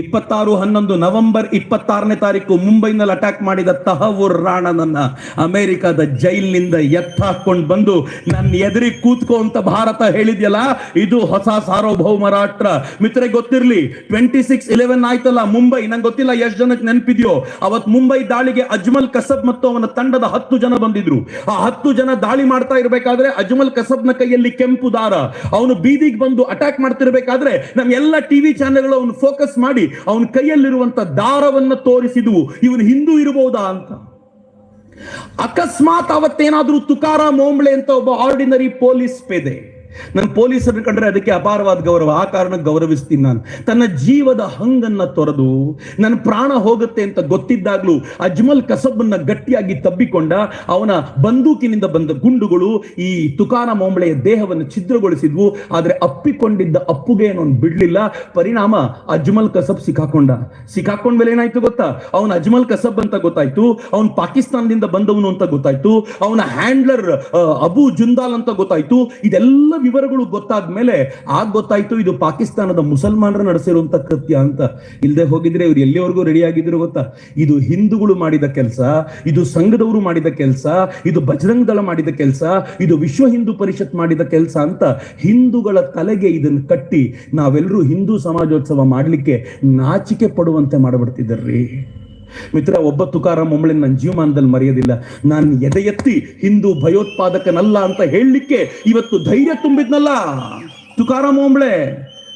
ಇಪ್ಪತ್ತಾರು ಹನ್ನೊಂದು ನವೆಂಬರ್ ಇಪ್ಪತ್ತಾರನೇ ತಾರೀಕು ಮುಂಬೈನಲ್ಲಿ ಅಟ್ಯಾಕ್ ಮಾಡಿದ ತಹವೂರ್ ರಾಣನನ್ನ ಅಮೆರಿಕದ ಜೈಲಿನಿಂದ ಎತ್ತಾಕೊಂಡು ಬಂದು ನನ್ನ ಎದುರಿ ಕೂತ್ಕೋ ಅಂತ ಭಾರತ ಹೇಳಿದ್ಯಲ್ಲ, ಇದು ಹೊಸ ಸಾರ್ವಭೌಮ ರಾಷ್ಟ್ರ. ಮಿತ್ರರಿಗೆ ಗೊತ್ತಿರ್ಲಿ ಟ್ವೆಂಟಿ ಸಿಕ್ಸ್ ಇಲೆವೆನ್ ಆಯ್ತಲ್ಲ ಮುಂಬೈ, ನಂಗೆ ಗೊತ್ತಿಲ್ಲ ಎಷ್ಟು ಜನಕ್ಕೆ ನೆನಪಿದ್ಯೋ. ಅವತ್ ಮುಂಬೈ ದಾಳಿಗೆ ಅಜ್ಮಲ್ ಕಸಬ್ ಮತ್ತು ಅವನ ತಂಡದ ಹತ್ತು ಜನ ಬಂದಿದ್ರು. ಆ ಹತ್ತು ಜನ ದಾಳಿ ಮಾಡ್ತಾ ಇರಬೇಕಾದ್ರೆ ಅಜ್ಮಲ್ ಕಸಬ್ನ ಕೈಯಲ್ಲಿ ಕೆಂಪು ದಾರ. ಅವನು ಬೀದಿಗೆ ಬಂದು ಅಟ್ಯಾಕ್ ಮಾಡ್ತಿರ್ಬೇಕಾದ್ರೆ ನಮ್ಗೆಲ್ಲ ಎಲ್ಲ ಟಿವಿ ಚಾನೆಲ್ಗಳು ಅವನು ಫೋಕಸ್ ಮಾಡಿ ಅವನ ಕೈಯಲ್ಲಿರುವಂತ ದಾರವನ್ನ ತೋರಿಸಿದ್ವು. ಇವನು ಹಿಂದೂ ಇರಬಹುದಾ ಅಂತ. ಅಕಸ್ಮಾತ್ ಅವತ್ತೇನಾದ್ರೂ ತುಕಾರಾಮ್ ಓಂಬ್ಳೆ ಅಂತ ಒಬ್ಬ ಆರ್ಡಿನರಿ ಪೊಲೀಸ್ ಪೇದೆ. ನನ್ನ ಪೊಲೀಸರು ಕಂಡ್ರೆ ಅದಕ್ಕೆ ಅಪಾರವಾದ ಗೌರವ. ಆ ಕಾರಣಕ್ಕೆ ಗೌರವಿಸ್ತೀನಿ ನಾನು. ತನ್ನ ಜೀವದ ಹಂಗನ್ನ ತೊರೆದು ನನ್ನ ಪ್ರಾಣ ಹೋಗುತ್ತೆ ಅಂತ ಗೊತ್ತಿದ್ದಾಗ್ಲೂ ಅಜ್ಮಲ್ ಕಸಬನ್ನ ಗಟ್ಟಿಯಾಗಿ ತಬ್ಬಿಕೊಂಡ ಅವನ ಬಂದೂಕಿನಿಂದ ಬಂದ ಗುಂಡುಗಳು ಈ ತುಕಾನ ಮೊಂಬಳೆಯ ದೇಹವನ್ನು ಛಿದ್ರಗೊಳಿಸಿದ್ವು. ಆದ್ರೆ ಅಪ್ಪಿಕೊಂಡಿದ್ದ ಅಪ್ಪುಗೆ ಏನೋ ಬಿಡ್ಲಿಲ್ಲ. ಪರಿಣಾಮ ಅಜ್ಮಲ್ ಕಸಬ್ ಸಿಕ್ಕಾಕೊಂಡ. ಸಿಕ್ಕಾಕೊಂಡ ಮೇಲೆ ಏನಾಯ್ತು ಗೊತ್ತಾ? ಅವನ ಅಜ್ಮಲ್ ಕಸಬ್ ಅಂತ ಗೊತ್ತಾಯ್ತು. ಅವನ್ ಪಾಕಿಸ್ತಾನದಿಂದ ಬಂದವನು ಅಂತ ಗೊತ್ತಾಯ್ತು. ಅವನ ಹ್ಯಾಂಡ್ಲರ್ ಅಬು ಜುಂದಾಲ್ ಅಂತ ಗೊತ್ತಾಯ್ತು. ಇದೆಲ್ಲ ವಿವರಗಳು ಗೊತ್ತಾದ್ಮೇಲೆ ಆಗ ಗೊತ್ತಾಯ್ತು, ಇದು ಪಾಕಿಸ್ತಾನದ ಮುಸಲ್ಮಾನರು ನಡೆಸಿರುವಂತ ಕೃತ್ಯ ಅಂತ. ಇಲ್ಲದೆ ಹೋಗಿದ್ರೆ ಇವ್ರು ಎಲ್ಲಿವರೆಗೂ ರೆಡಿ ಆಗಿದ್ರು ಗೊತ್ತಾ? ಇದು ಹಿಂದೂಗಳು ಮಾಡಿದ ಕೆಲಸ, ಇದು ಸಂಘದವರು ಮಾಡಿದ ಕೆಲಸ, ಇದು ಬಜರಂಗ್ ದಳ ಮಾಡಿದ ಕೆಲಸ, ಇದು ವಿಶ್ವ ಹಿಂದೂ ಪರಿಷತ್ ಮಾಡಿದ ಕೆಲಸ ಅಂತ ಹಿಂದೂಗಳ ತಲೆಗೆ ಇದನ್ನು ಕಟ್ಟಿ ನಾವೆಲ್ಲರೂ ಹಿಂದೂ ಸಮಾಜೋತ್ಸವ ಮಾಡಲಿಕ್ಕೆ ನಾಚಿಕೆ ಪಡುವಂತೆ ಮಾಡಬಿಡ್ತಿದ್ದಾರ್ರಿ ಮಿತ್ರ, ಒಬ್ಬ ತುಕಾರಾಮ್ ಒಮ್ಮಳೆ ನನ್ನ ಜೀವಮಾನದಲ್ಲಿ ಮರೆಯೋದಿಲ್ಲ. ನಾನು ಎದೆ ಎತ್ತಿ ಹಿಂದೂ ಭಯೋತ್ಪಾದಕನಲ್ಲ ಅಂತ ಹೇಳಲಿಕ್ಕೆ ಇವತ್ತು ಧೈರ್ಯ ತುಂಬಿದ್ನಲ್ಲ. ತುಕಾರಾಮ್ ಓಂಬ್ಳೆ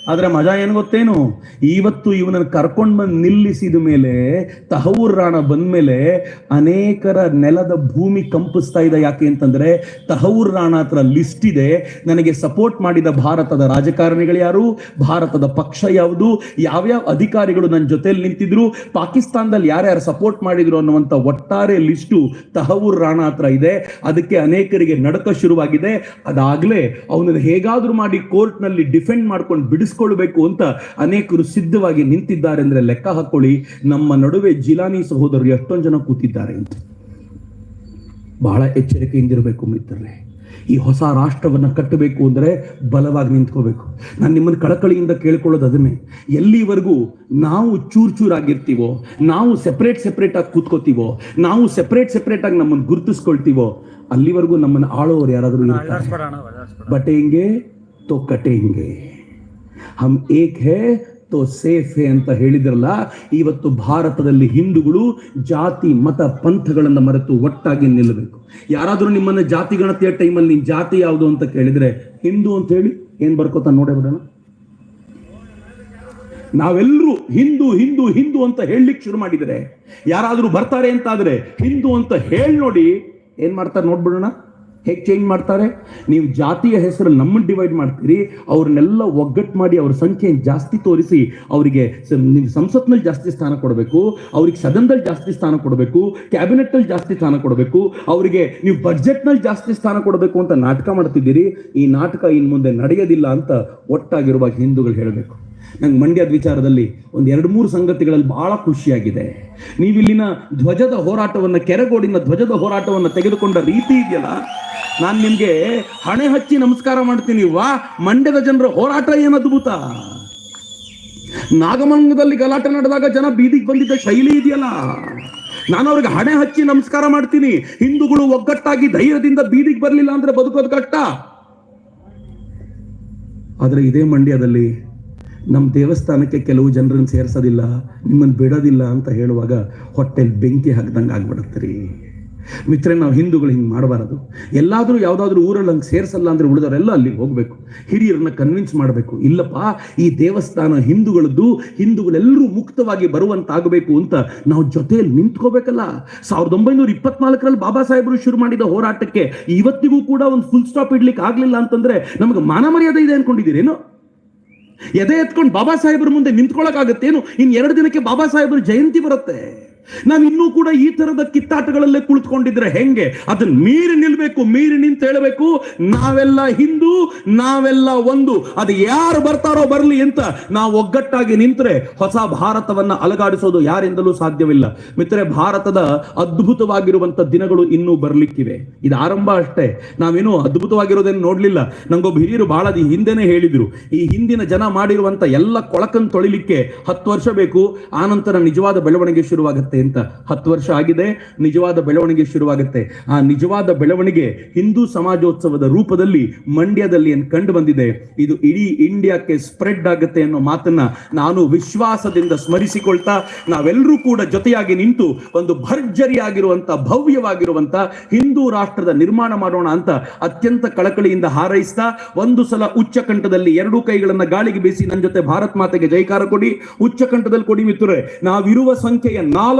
ಆದ್ರೆ ಮಜಾ ಏನು ಗೊತ್ತೇನು? ಇವತ್ತು ಇವನನ್ನು ಕರ್ಕೊಂಡು ಬಂದು ನಿಲ್ಲಿಸಿದ ಮೇಲೆ, ತಹವೂರ್ ರಾಣ ಬಂದ್ಮೇಲೆ ಅನೇಕರ ನೆಲದ ಭೂಮಿ ಕಂಪಿಸ್ತಾ ಇದೆ. ಯಾಕೆ ಅಂತಂದ್ರೆ ತಹವೂರ್ ರಾಣ ಹತ್ರ ಲಿಸ್ಟ್ ಇದೆ. ನನಗೆ ಸಪೋರ್ಟ್ ಮಾಡಿದ ಭಾರತದ ರಾಜಕಾರಣಿಗಳು ಯಾರು? ಭಾರತದ ಪಕ್ಷ ಯಾವುದು? ಯಾವ್ಯಾವ ಅಧಿಕಾರಿಗಳು ನನ್ನ ಜೊತೆಯಲ್ಲಿ ನಿಂತಿದ್ರು? ಪಾಕಿಸ್ತಾನದಲ್ಲಿ ಯಾರ್ಯಾರು ಸಪೋರ್ಟ್ ಮಾಡಿದ್ರು ಅನ್ನುವಂತ ಒಟ್ಟಾರೆ ಲಿಸ್ಟು ತಹವೂರ್ ರಾಣ ಹತ್ರ ಇದೆ. ಅದಕ್ಕೆ ಅನೇಕರಿಗೆ ನಡಕ ಶುರುವಾಗಿದೆ. ಅದಾಗಲೇ ಅವನನ್ನು ಹೇಗಾದ್ರೂ ಮಾಡಿ ಕೋರ್ಟ್ನಲ್ಲಿ ಡಿಫೆಂಡ್ ಮಾಡ್ಕೊಂಡು ಬಿಡಿಸ್ಕೊಳ್ಬೇಕು ಅಂತ ಅನೇಕರು ಸಿದ್ಧವಾಗಿ ನಿಂತಿದ್ದಾರೆ ಅಂದ್ರೆ ಲೆಕ್ಕ ಹಾಕೊಳ್ಳಿ. ನಮ್ಮ ನಡುವೆ ಜಿಲಾನಿ ಸಹೋದರರು ಎಷ್ಟೊಂದು ಜನ ಕೂತಿದ್ದಾರೆ ಅಂತ. ಬಹಳ ಎಚ್ಚರಿಕೆಯಿಂದಿರಬೇಕು ಮಿತ್ರರೇ. ಈ ಹೊಸ ರಾಷ್ಟ್ರವನ್ನ ಕಟ್ಟಬೇಕು ಅಂದ್ರೆ ಬಲವಾಗಿ ನಿಂತ್ಕೋಬೇಕು. ನಾನು ನಿಮ್ಮನ್ನು ಕಳಕಳಿಯಿಂದ ಕೇಳ್ಕೊಳ್ಳೋದು ಅದನ್ನೇ. ಎಲ್ಲಿವರೆಗೂ ನಾವು ಚೂರ್ ಚೂರಾಗಿರ್ತೀವೋ ನಾವು ಸೆಪರೇಟ್ ಸೆಪರೇಟ್ ಆಗಿ ಕೂತ್ಕೋತೀವೋ ನಾವು ಸೆಪರೇಟ್ ಸೆಪ್ರೇಟ್ ಆಗಿ ನಮ್ಮನ್ನು ಗುರುತಿಸ್ಕೊಳ್ತೀವೋ ಅಲ್ಲಿವರೆಗೂ ನಮ್ಮನ್ನು ಆಳೋರು ಯಾರಾದರೂ ಬಟ್ಟೆ ಹಿಂಗೆ ತೋ ಕಟೇಂಗೆ ಹಮ್ ಏಕ್ ಹೇ ತೋ ಸೇಫ್ ಹೇ ಅಂತ ಹೇಳಿದ್ರಲ್ಲ, ಇವತ್ತು ಭಾರತದಲ್ಲಿ ಹಿಂದೂಗಳು ಜಾತಿ, ಮತ, ಪಂಥಗಳನ್ನು ಮರೆತು ಒಟ್ಟಾಗಿ ನಿಲ್ಲಬೇಕು. ಯಾರಾದರೂ ನಿಮ್ಮನ್ನ ಜಾತಿ ಗಣತಿಯ ಟೈಮಲ್ಲಿ ನಿನ್ ಜಾತಿ ಯಾವುದು ಅಂತ ಕೇಳಿದ್ರೆ ಹಿಂದೂ ಅಂತ ಹೇಳಿ, ಏನ್ ಬರ್ಕೋತ ನೋಡೇ ಬಿಡೋಣ? ನಾವೆಲ್ಲರೂ ಹಿಂದೂ ಹಿಂದೂ ಹಿಂದೂ ಅಂತ ಹೇಳಲಿಕ್ಕೆ ಶುರು ಮಾಡಿದರೆ, ಯಾರಾದರೂ ಬರ್ತಾರೆ ಅಂತಾದರೆ ಹಿಂದೂ ಅಂತ ಹೇಳಿ ನೋಡಿ, ಏನ್ ಮಾಡ್ತಾರೆ ನೋಡ್ಬಿಡೋಣ? ಹೇಗೆ ಚೇಂಜ್ ಮಾಡ್ತಾರೆ? ನೀವು ಜಾತಿಯ ಹೆಸರು ನಮ್ಮನ್ನು ಡಿವೈಡ್ ಮಾಡ್ತೀರಿ, ಅವ್ರನ್ನೆಲ್ಲ ಒಗ್ಗಟ್ಟು ಮಾಡಿ ಅವ್ರ ಸಂಖ್ಯೆ ಜಾಸ್ತಿ ತೋರಿಸಿ ಅವರಿಗೆ ನೀವು ಸಂಸತ್ನಲ್ಲಿ ಜಾಸ್ತಿ ಸ್ಥಾನ ಕೊಡಬೇಕು, ಅವ್ರಿಗೆ ಸದನದಲ್ಲಿ ಜಾಸ್ತಿ ಸ್ಥಾನ ಕೊಡಬೇಕು ಕ್ಯಾಬಿನೆಟ್ ಅಲ್ಲಿ ಜಾಸ್ತಿ ಸ್ಥಾನ ಕೊಡಬೇಕು, ಅವರಿಗೆ ನೀವು ಬಜೆಟ್ನಲ್ಲಿ ಜಾಸ್ತಿ ಸ್ಥಾನ ಕೊಡಬೇಕು ಅಂತ ನಾಟಕ ಮಾಡ್ತಿದ್ದೀರಿ, ಈ ನಾಟಕ ಇನ್ನು ಮುಂದೆ ನಡೆಯೋದಿಲ್ಲ ಅಂತ ಒಟ್ಟಾಗಿರುವ ಹಿಂದೂಗಳು ಹೇಳಬೇಕು. ನಂಗೆ ಮಂಡ್ಯದ ವಿಚಾರದಲ್ಲಿ ಒಂದು ಎರಡು ಮೂರು ಸಂಗತಿಗಳಲ್ಲಿ ಬಹಳ ಖುಷಿಯಾಗಿದೆ. ನೀವಿಲ್ಲಿನ ಧ್ವಜದ ಹೋರಾಟವನ್ನು, ಕೆರೆಗೋಡಿನ ಧ್ವಜದ ಹೋರಾಟವನ್ನು ತೆಗೆದುಕೊಂಡ ರೀತಿ ಇದೆಯಲ್ಲ ನಾನು ನಿಮ್ಗೆ ಹಣೆ ಹಚ್ಚಿ ನಮಸ್ಕಾರ ಮಾಡ್ತೀನಿ, ವಾ. ಮಂಡ್ಯದ ಜನರ ಹೋರಾಟ ಏನು ಅದ್ಭುತ? ನಾಗಮಂಗದಲ್ಲಿ ಗಲಾಟೆ ನಡೆದಾಗ ಜನ ಬೀದಿಗೆ ಬಂದಿದ್ದ ಶೈಲಿ ಇದೆಯಲ್ಲ? ನಾನು ಅವ್ರಿಗೆ ಹಣೆ ಹಚ್ಚಿ ನಮಸ್ಕಾರ ಮಾಡ್ತೀನಿ. ಹಿಂದೂಗಳು ಒಗ್ಗಟ್ಟಾಗಿ ಧೈರ್ಯದಿಂದ ಬೀದಿಗೆ ಬರಲಿಲ್ಲ ಅಂದ್ರೆ ಬದುಕೋದು ಕಟ್ಟ ಆದ್ರೆ ಇದೇ ಮಂಡ್ಯದಲ್ಲಿ ನಮ್ಮ ದೇವಸ್ಥಾನಕ್ಕೆ ಕೆಲವು ಜನರನ್ನು ಸೇರಿಸೋದಿಲ್ಲ, ನಿಮ್ಮನ್ನು ಬಿಡೋದಿಲ್ಲ ಅಂತ ಹೇಳುವಾಗ ಹೊಟ್ಟೆಲ್ ಬೆಂಕಿ ಹಾಕ್ದಂಗೆ ಆಗ್ಬಿಡುತ್ತೆ ರೀ. ಮಿತ್ರ ನಾವು ಹಿಂದೂಗಳು ಹಿಂಗೆ ಮಾಡಬಾರದು. ಎಲ್ಲಾದರೂ ಯಾವುದಾದ್ರೂ ಊರಲ್ಲಿ ಹಂಗೆ ಸೇರಿಸಲ್ಲ ಅಂದ್ರೆ ಉಳಿದವರೆಲ್ಲ ಅಲ್ಲಿಗೆ ಹೋಗಬೇಕು. ಹಿರಿಯರನ್ನ ಕನ್ವಿನ್ಸ್ ಮಾಡಬೇಕು. ಇಲ್ಲಪ್ಪ, ಈ ದೇವಸ್ಥಾನ ಹಿಂದೂಗಳದ್ದು ಹಿಂದೂಗಳೆಲ್ಲರೂ ಮುಕ್ತವಾಗಿ ಬರುವಂತಾಗಬೇಕು ಅಂತ ನಾವು ಜೊತೆಯಲ್ಲಿ ನಿಂತ್ಕೋಬೇಕಲ್ಲ. ಸಾವಿರದ ಒಂಬೈನೂರ ಇಪ್ಪತ್ನಾಲ್ಕರಲ್ಲಿ ಬಾಬಾ ಸಾಹೇಬರು ಶುರು ಮಾಡಿದ ಹೋರಾಟಕ್ಕೆ ಇವತ್ತಿಗೂ ಕೂಡ ಒಂದು ಫುಲ್ ಸ್ಟಾಪ್ ಇಡ್ಲಿಕ್ಕೆ ಆಗಲಿಲ್ಲ ಅಂತಂದ್ರೆ ನಮಗೆ ಮಾನ ಮರ್ಯಾದೆ ಇದೆ ಅನ್ಕೊಂಡಿದ್ದೀರೇನು? ಎದೆ ಎತ್ಕೊಂಡು ಬಾಬಾ ಸಾಹೇಬ್ರ ಮುಂದೆ ನಿಂತ್ಕೊಳ್ಳೋಕ್ಕಾಗತ್ತೇನು ಇನ್ನು ಎರಡು ದಿನಕ್ಕೆ ಬಾಬಾ ಸಾಹೇಬ್ರ ಜಯಂತಿ ಬರುತ್ತೆ. ನಾವು ಇನ್ನೂ ಕೂಡ ಈ ತರದ ಕಿತ್ತಾಟಗಳಲ್ಲೇ ಕುಳಿತುಕೊಂಡಿದ್ರೆ ಹೆಂಗೆ? ಅದನ್ನ ಮೀರಿ ನಿಲ್ಬೇಕು, ಮೀರಿ ನಿಂತು ಹೇಳಬೇಕು, ನಾವೆಲ್ಲ ಹಿಂದೂ, ನಾವೆಲ್ಲ ಒಂದು. ಅದು ಯಾರು ಬರ್ತಾರೋ ಬರಲಿ ಅಂತ ನಾವು ಒಗ್ಗಟ್ಟಾಗಿ ನಿಂತರೆ ಹೊಸ ಭಾರತವನ್ನ ಅಲಗಾಡಿಸೋದು ಯಾರಿಂದಲೂ ಸಾಧ್ಯವಿಲ್ಲ. ಮಿತ್ರೆ ಭಾರತದ ಅದ್ಭುತವಾಗಿರುವಂತ ದಿನಗಳು ಇನ್ನೂ ಬರ್ಲಿಕ್ಕಿವೆ. ಇದು ಆರಂಭ ಅಷ್ಟೇ. ನಾವೇನು ಅದ್ಭುತವಾಗಿರೋದೇನು ನೋಡ್ಲಿಲ್ಲ. ನಂಗೊಬ್ಬ ಹಿರಿಯರು ಬಹಳ ಹಿಂದೆನೆ ಹೇಳಿದ್ರು. ಈ ಹಿಂದಿನ ಜನ ಮಾಡಿರುವಂತ ಎಲ್ಲ ಕೊಳಕನ್ ತೊಳಿಲಿಕ್ಕೆ ಹತ್ತು ವರ್ಷ ಬೇಕು. ಆನಂತರ ನಿಜವಾದ ಬೆಳವಣಿಗೆ ಶುರುವಾಗುತ್ತೆ. ಅಂತ ಹತ್ತು ವರ್ಷ ಆಗಿದೆ. ನಿಜವಾದ ಬೆಳವಣಿಗೆ ಶುರುವಾಗುತ್ತೆ. ಆ ನಿಜವಾದ ಬೆಳವಣಿಗೆ ಹಿಂದೂ ಸಮಾಜೋತ್ಸವದ ರೂಪದಲ್ಲಿ ಮಂಡ್ಯದಲ್ಲಿ ಏನ್ ಕಂಡು ಬಂದಿದೆ? ಇದು ಇಡೀ ಇಂಡಿಯಾಕ್ಕೆ ಸ್ಪ್ರೆಡ್ ಆಗುತ್ತೆ ಅನ್ನೋ ಮಾತನ್ನ ನಾನು ವಿಶ್ವಾಸದಿಂದ ಸ್ಮರಿಸಿಕೊಳ್ತಾ ನಾವೆಲ್ಲರೂ ಕೂಡ ಜೊತೆಯಾಗಿ ನಿಂತು ಒಂದು ಭರ್ಜರಿಯಾಗಿರುವಂತ, ಭವ್ಯವಾಗಿರುವಂತ ಹಿಂದೂ ರಾಷ್ಟ್ರದ ನಿರ್ಮಾಣ ಮಾಡೋಣ ಅಂತ ಅತ್ಯಂತ ಕಳಕಳಿಯಿಂದ ಹಾರೈಸ್ತಾ ಒಂದು ಸಲ ಉಚ್ಚ ಕಂಠದಲ್ಲಿ ಎರಡೂ ಕೈಗಳನ್ನ ಗಾಳಿಗೆ ಬೀಸಿ ನನ್ನ ಜೊತೆ ಭಾರತ್ ಮಾತೆಗೆ ಜೈಕಾರ ಕೊಡಿ. ಉಚ್ಚ ಕಂಠದಲ್ಲಿ ಕೊಡಿ ಮಿತ್ರರೆ. ನಾವಿರುವ ಸಂಖ್ಯೆಯ ನಾಲ್ಕು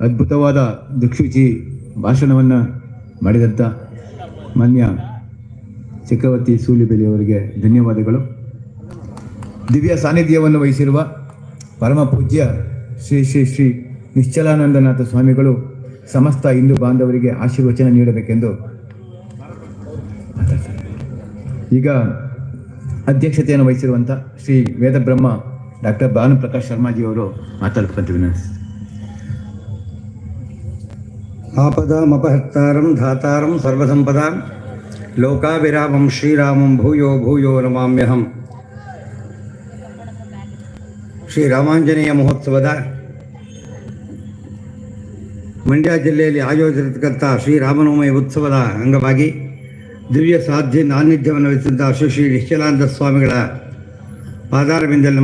ಅದ್ಭುತವಾದ ದಿಕ್ಷುಚಿ ಭಾಷಣವನ್ನು ಮಾಡಿದಂಥ ಮಾನ್ಯ ಚಕ್ರವರ್ತಿ ಅವರಿಗೆ ಧನ್ಯವಾದಗಳು ದಿವ್ಯ ಸಾನ್ನಿಧ್ಯವನ್ನು ವಹಿಸಿರುವ ಪರಮ ಪೂಜ್ಯ ಶ್ರೀ ಶ್ರೀ ಶ್ರೀ ನಿಶ್ಚಲಾನಂದನಾಥ ಸ್ವಾಮಿಗಳು ಸಮಸ್ತ ಹಿಂದೂ ಬಾಂಧವರಿಗೆ ಆಶೀರ್ವಚನ ನೀಡಬೇಕೆಂದು. ಈಗ ಅಧ್ಯಕ್ಷತೆಯನ್ನು ವಹಿಸಿರುವಂಥ ಶ್ರೀ ವೇದಬ್ರಹ್ಮ ಡಾಕ್ಟರ್ ಭಾನುಪ್ರಕಾಶ್ ಶರ್ಮಾಜಿಯವರು ಮಾತಾಡ್ಕೊಂತೀವಿ ವಿನಂತಿಸ್ತಾರೆ ఆపదామపహర్తారం ధాతారం సర్వసంపదాం లోకావిరామం శ్రీరామం భూయో భూయో ನಮಾಮ್ಯಹಂ ಶ್ರೀ ರಾಮಾಂಜನೇಯ ಮಹೋತ್ಸವದ ಮಂಡ್ಯ ಜಿಲ್ಲೆಯಲ್ಲಿ ಆಯೋಜಿಸಿರ್ತಕ್ಕಂಥ ಶ್ರೀರಾಮನವಮಿ ಉತ್ಸವದ ಅಂಗವಾಗಿ ದಿವ್ಯ ಸಾಧ್ಯ ಸಾನ್ನಿಧ್ಯವನ್ನು ವಹಿಸಿದ್ದ ಶ್ರೀ ಶ್ರೀ ನಿಶ್ಚಲಾನಂದ ಸ್ವಾಮಿಗಳ ಪಾದಾರವಿಂದಲ್ಲಿ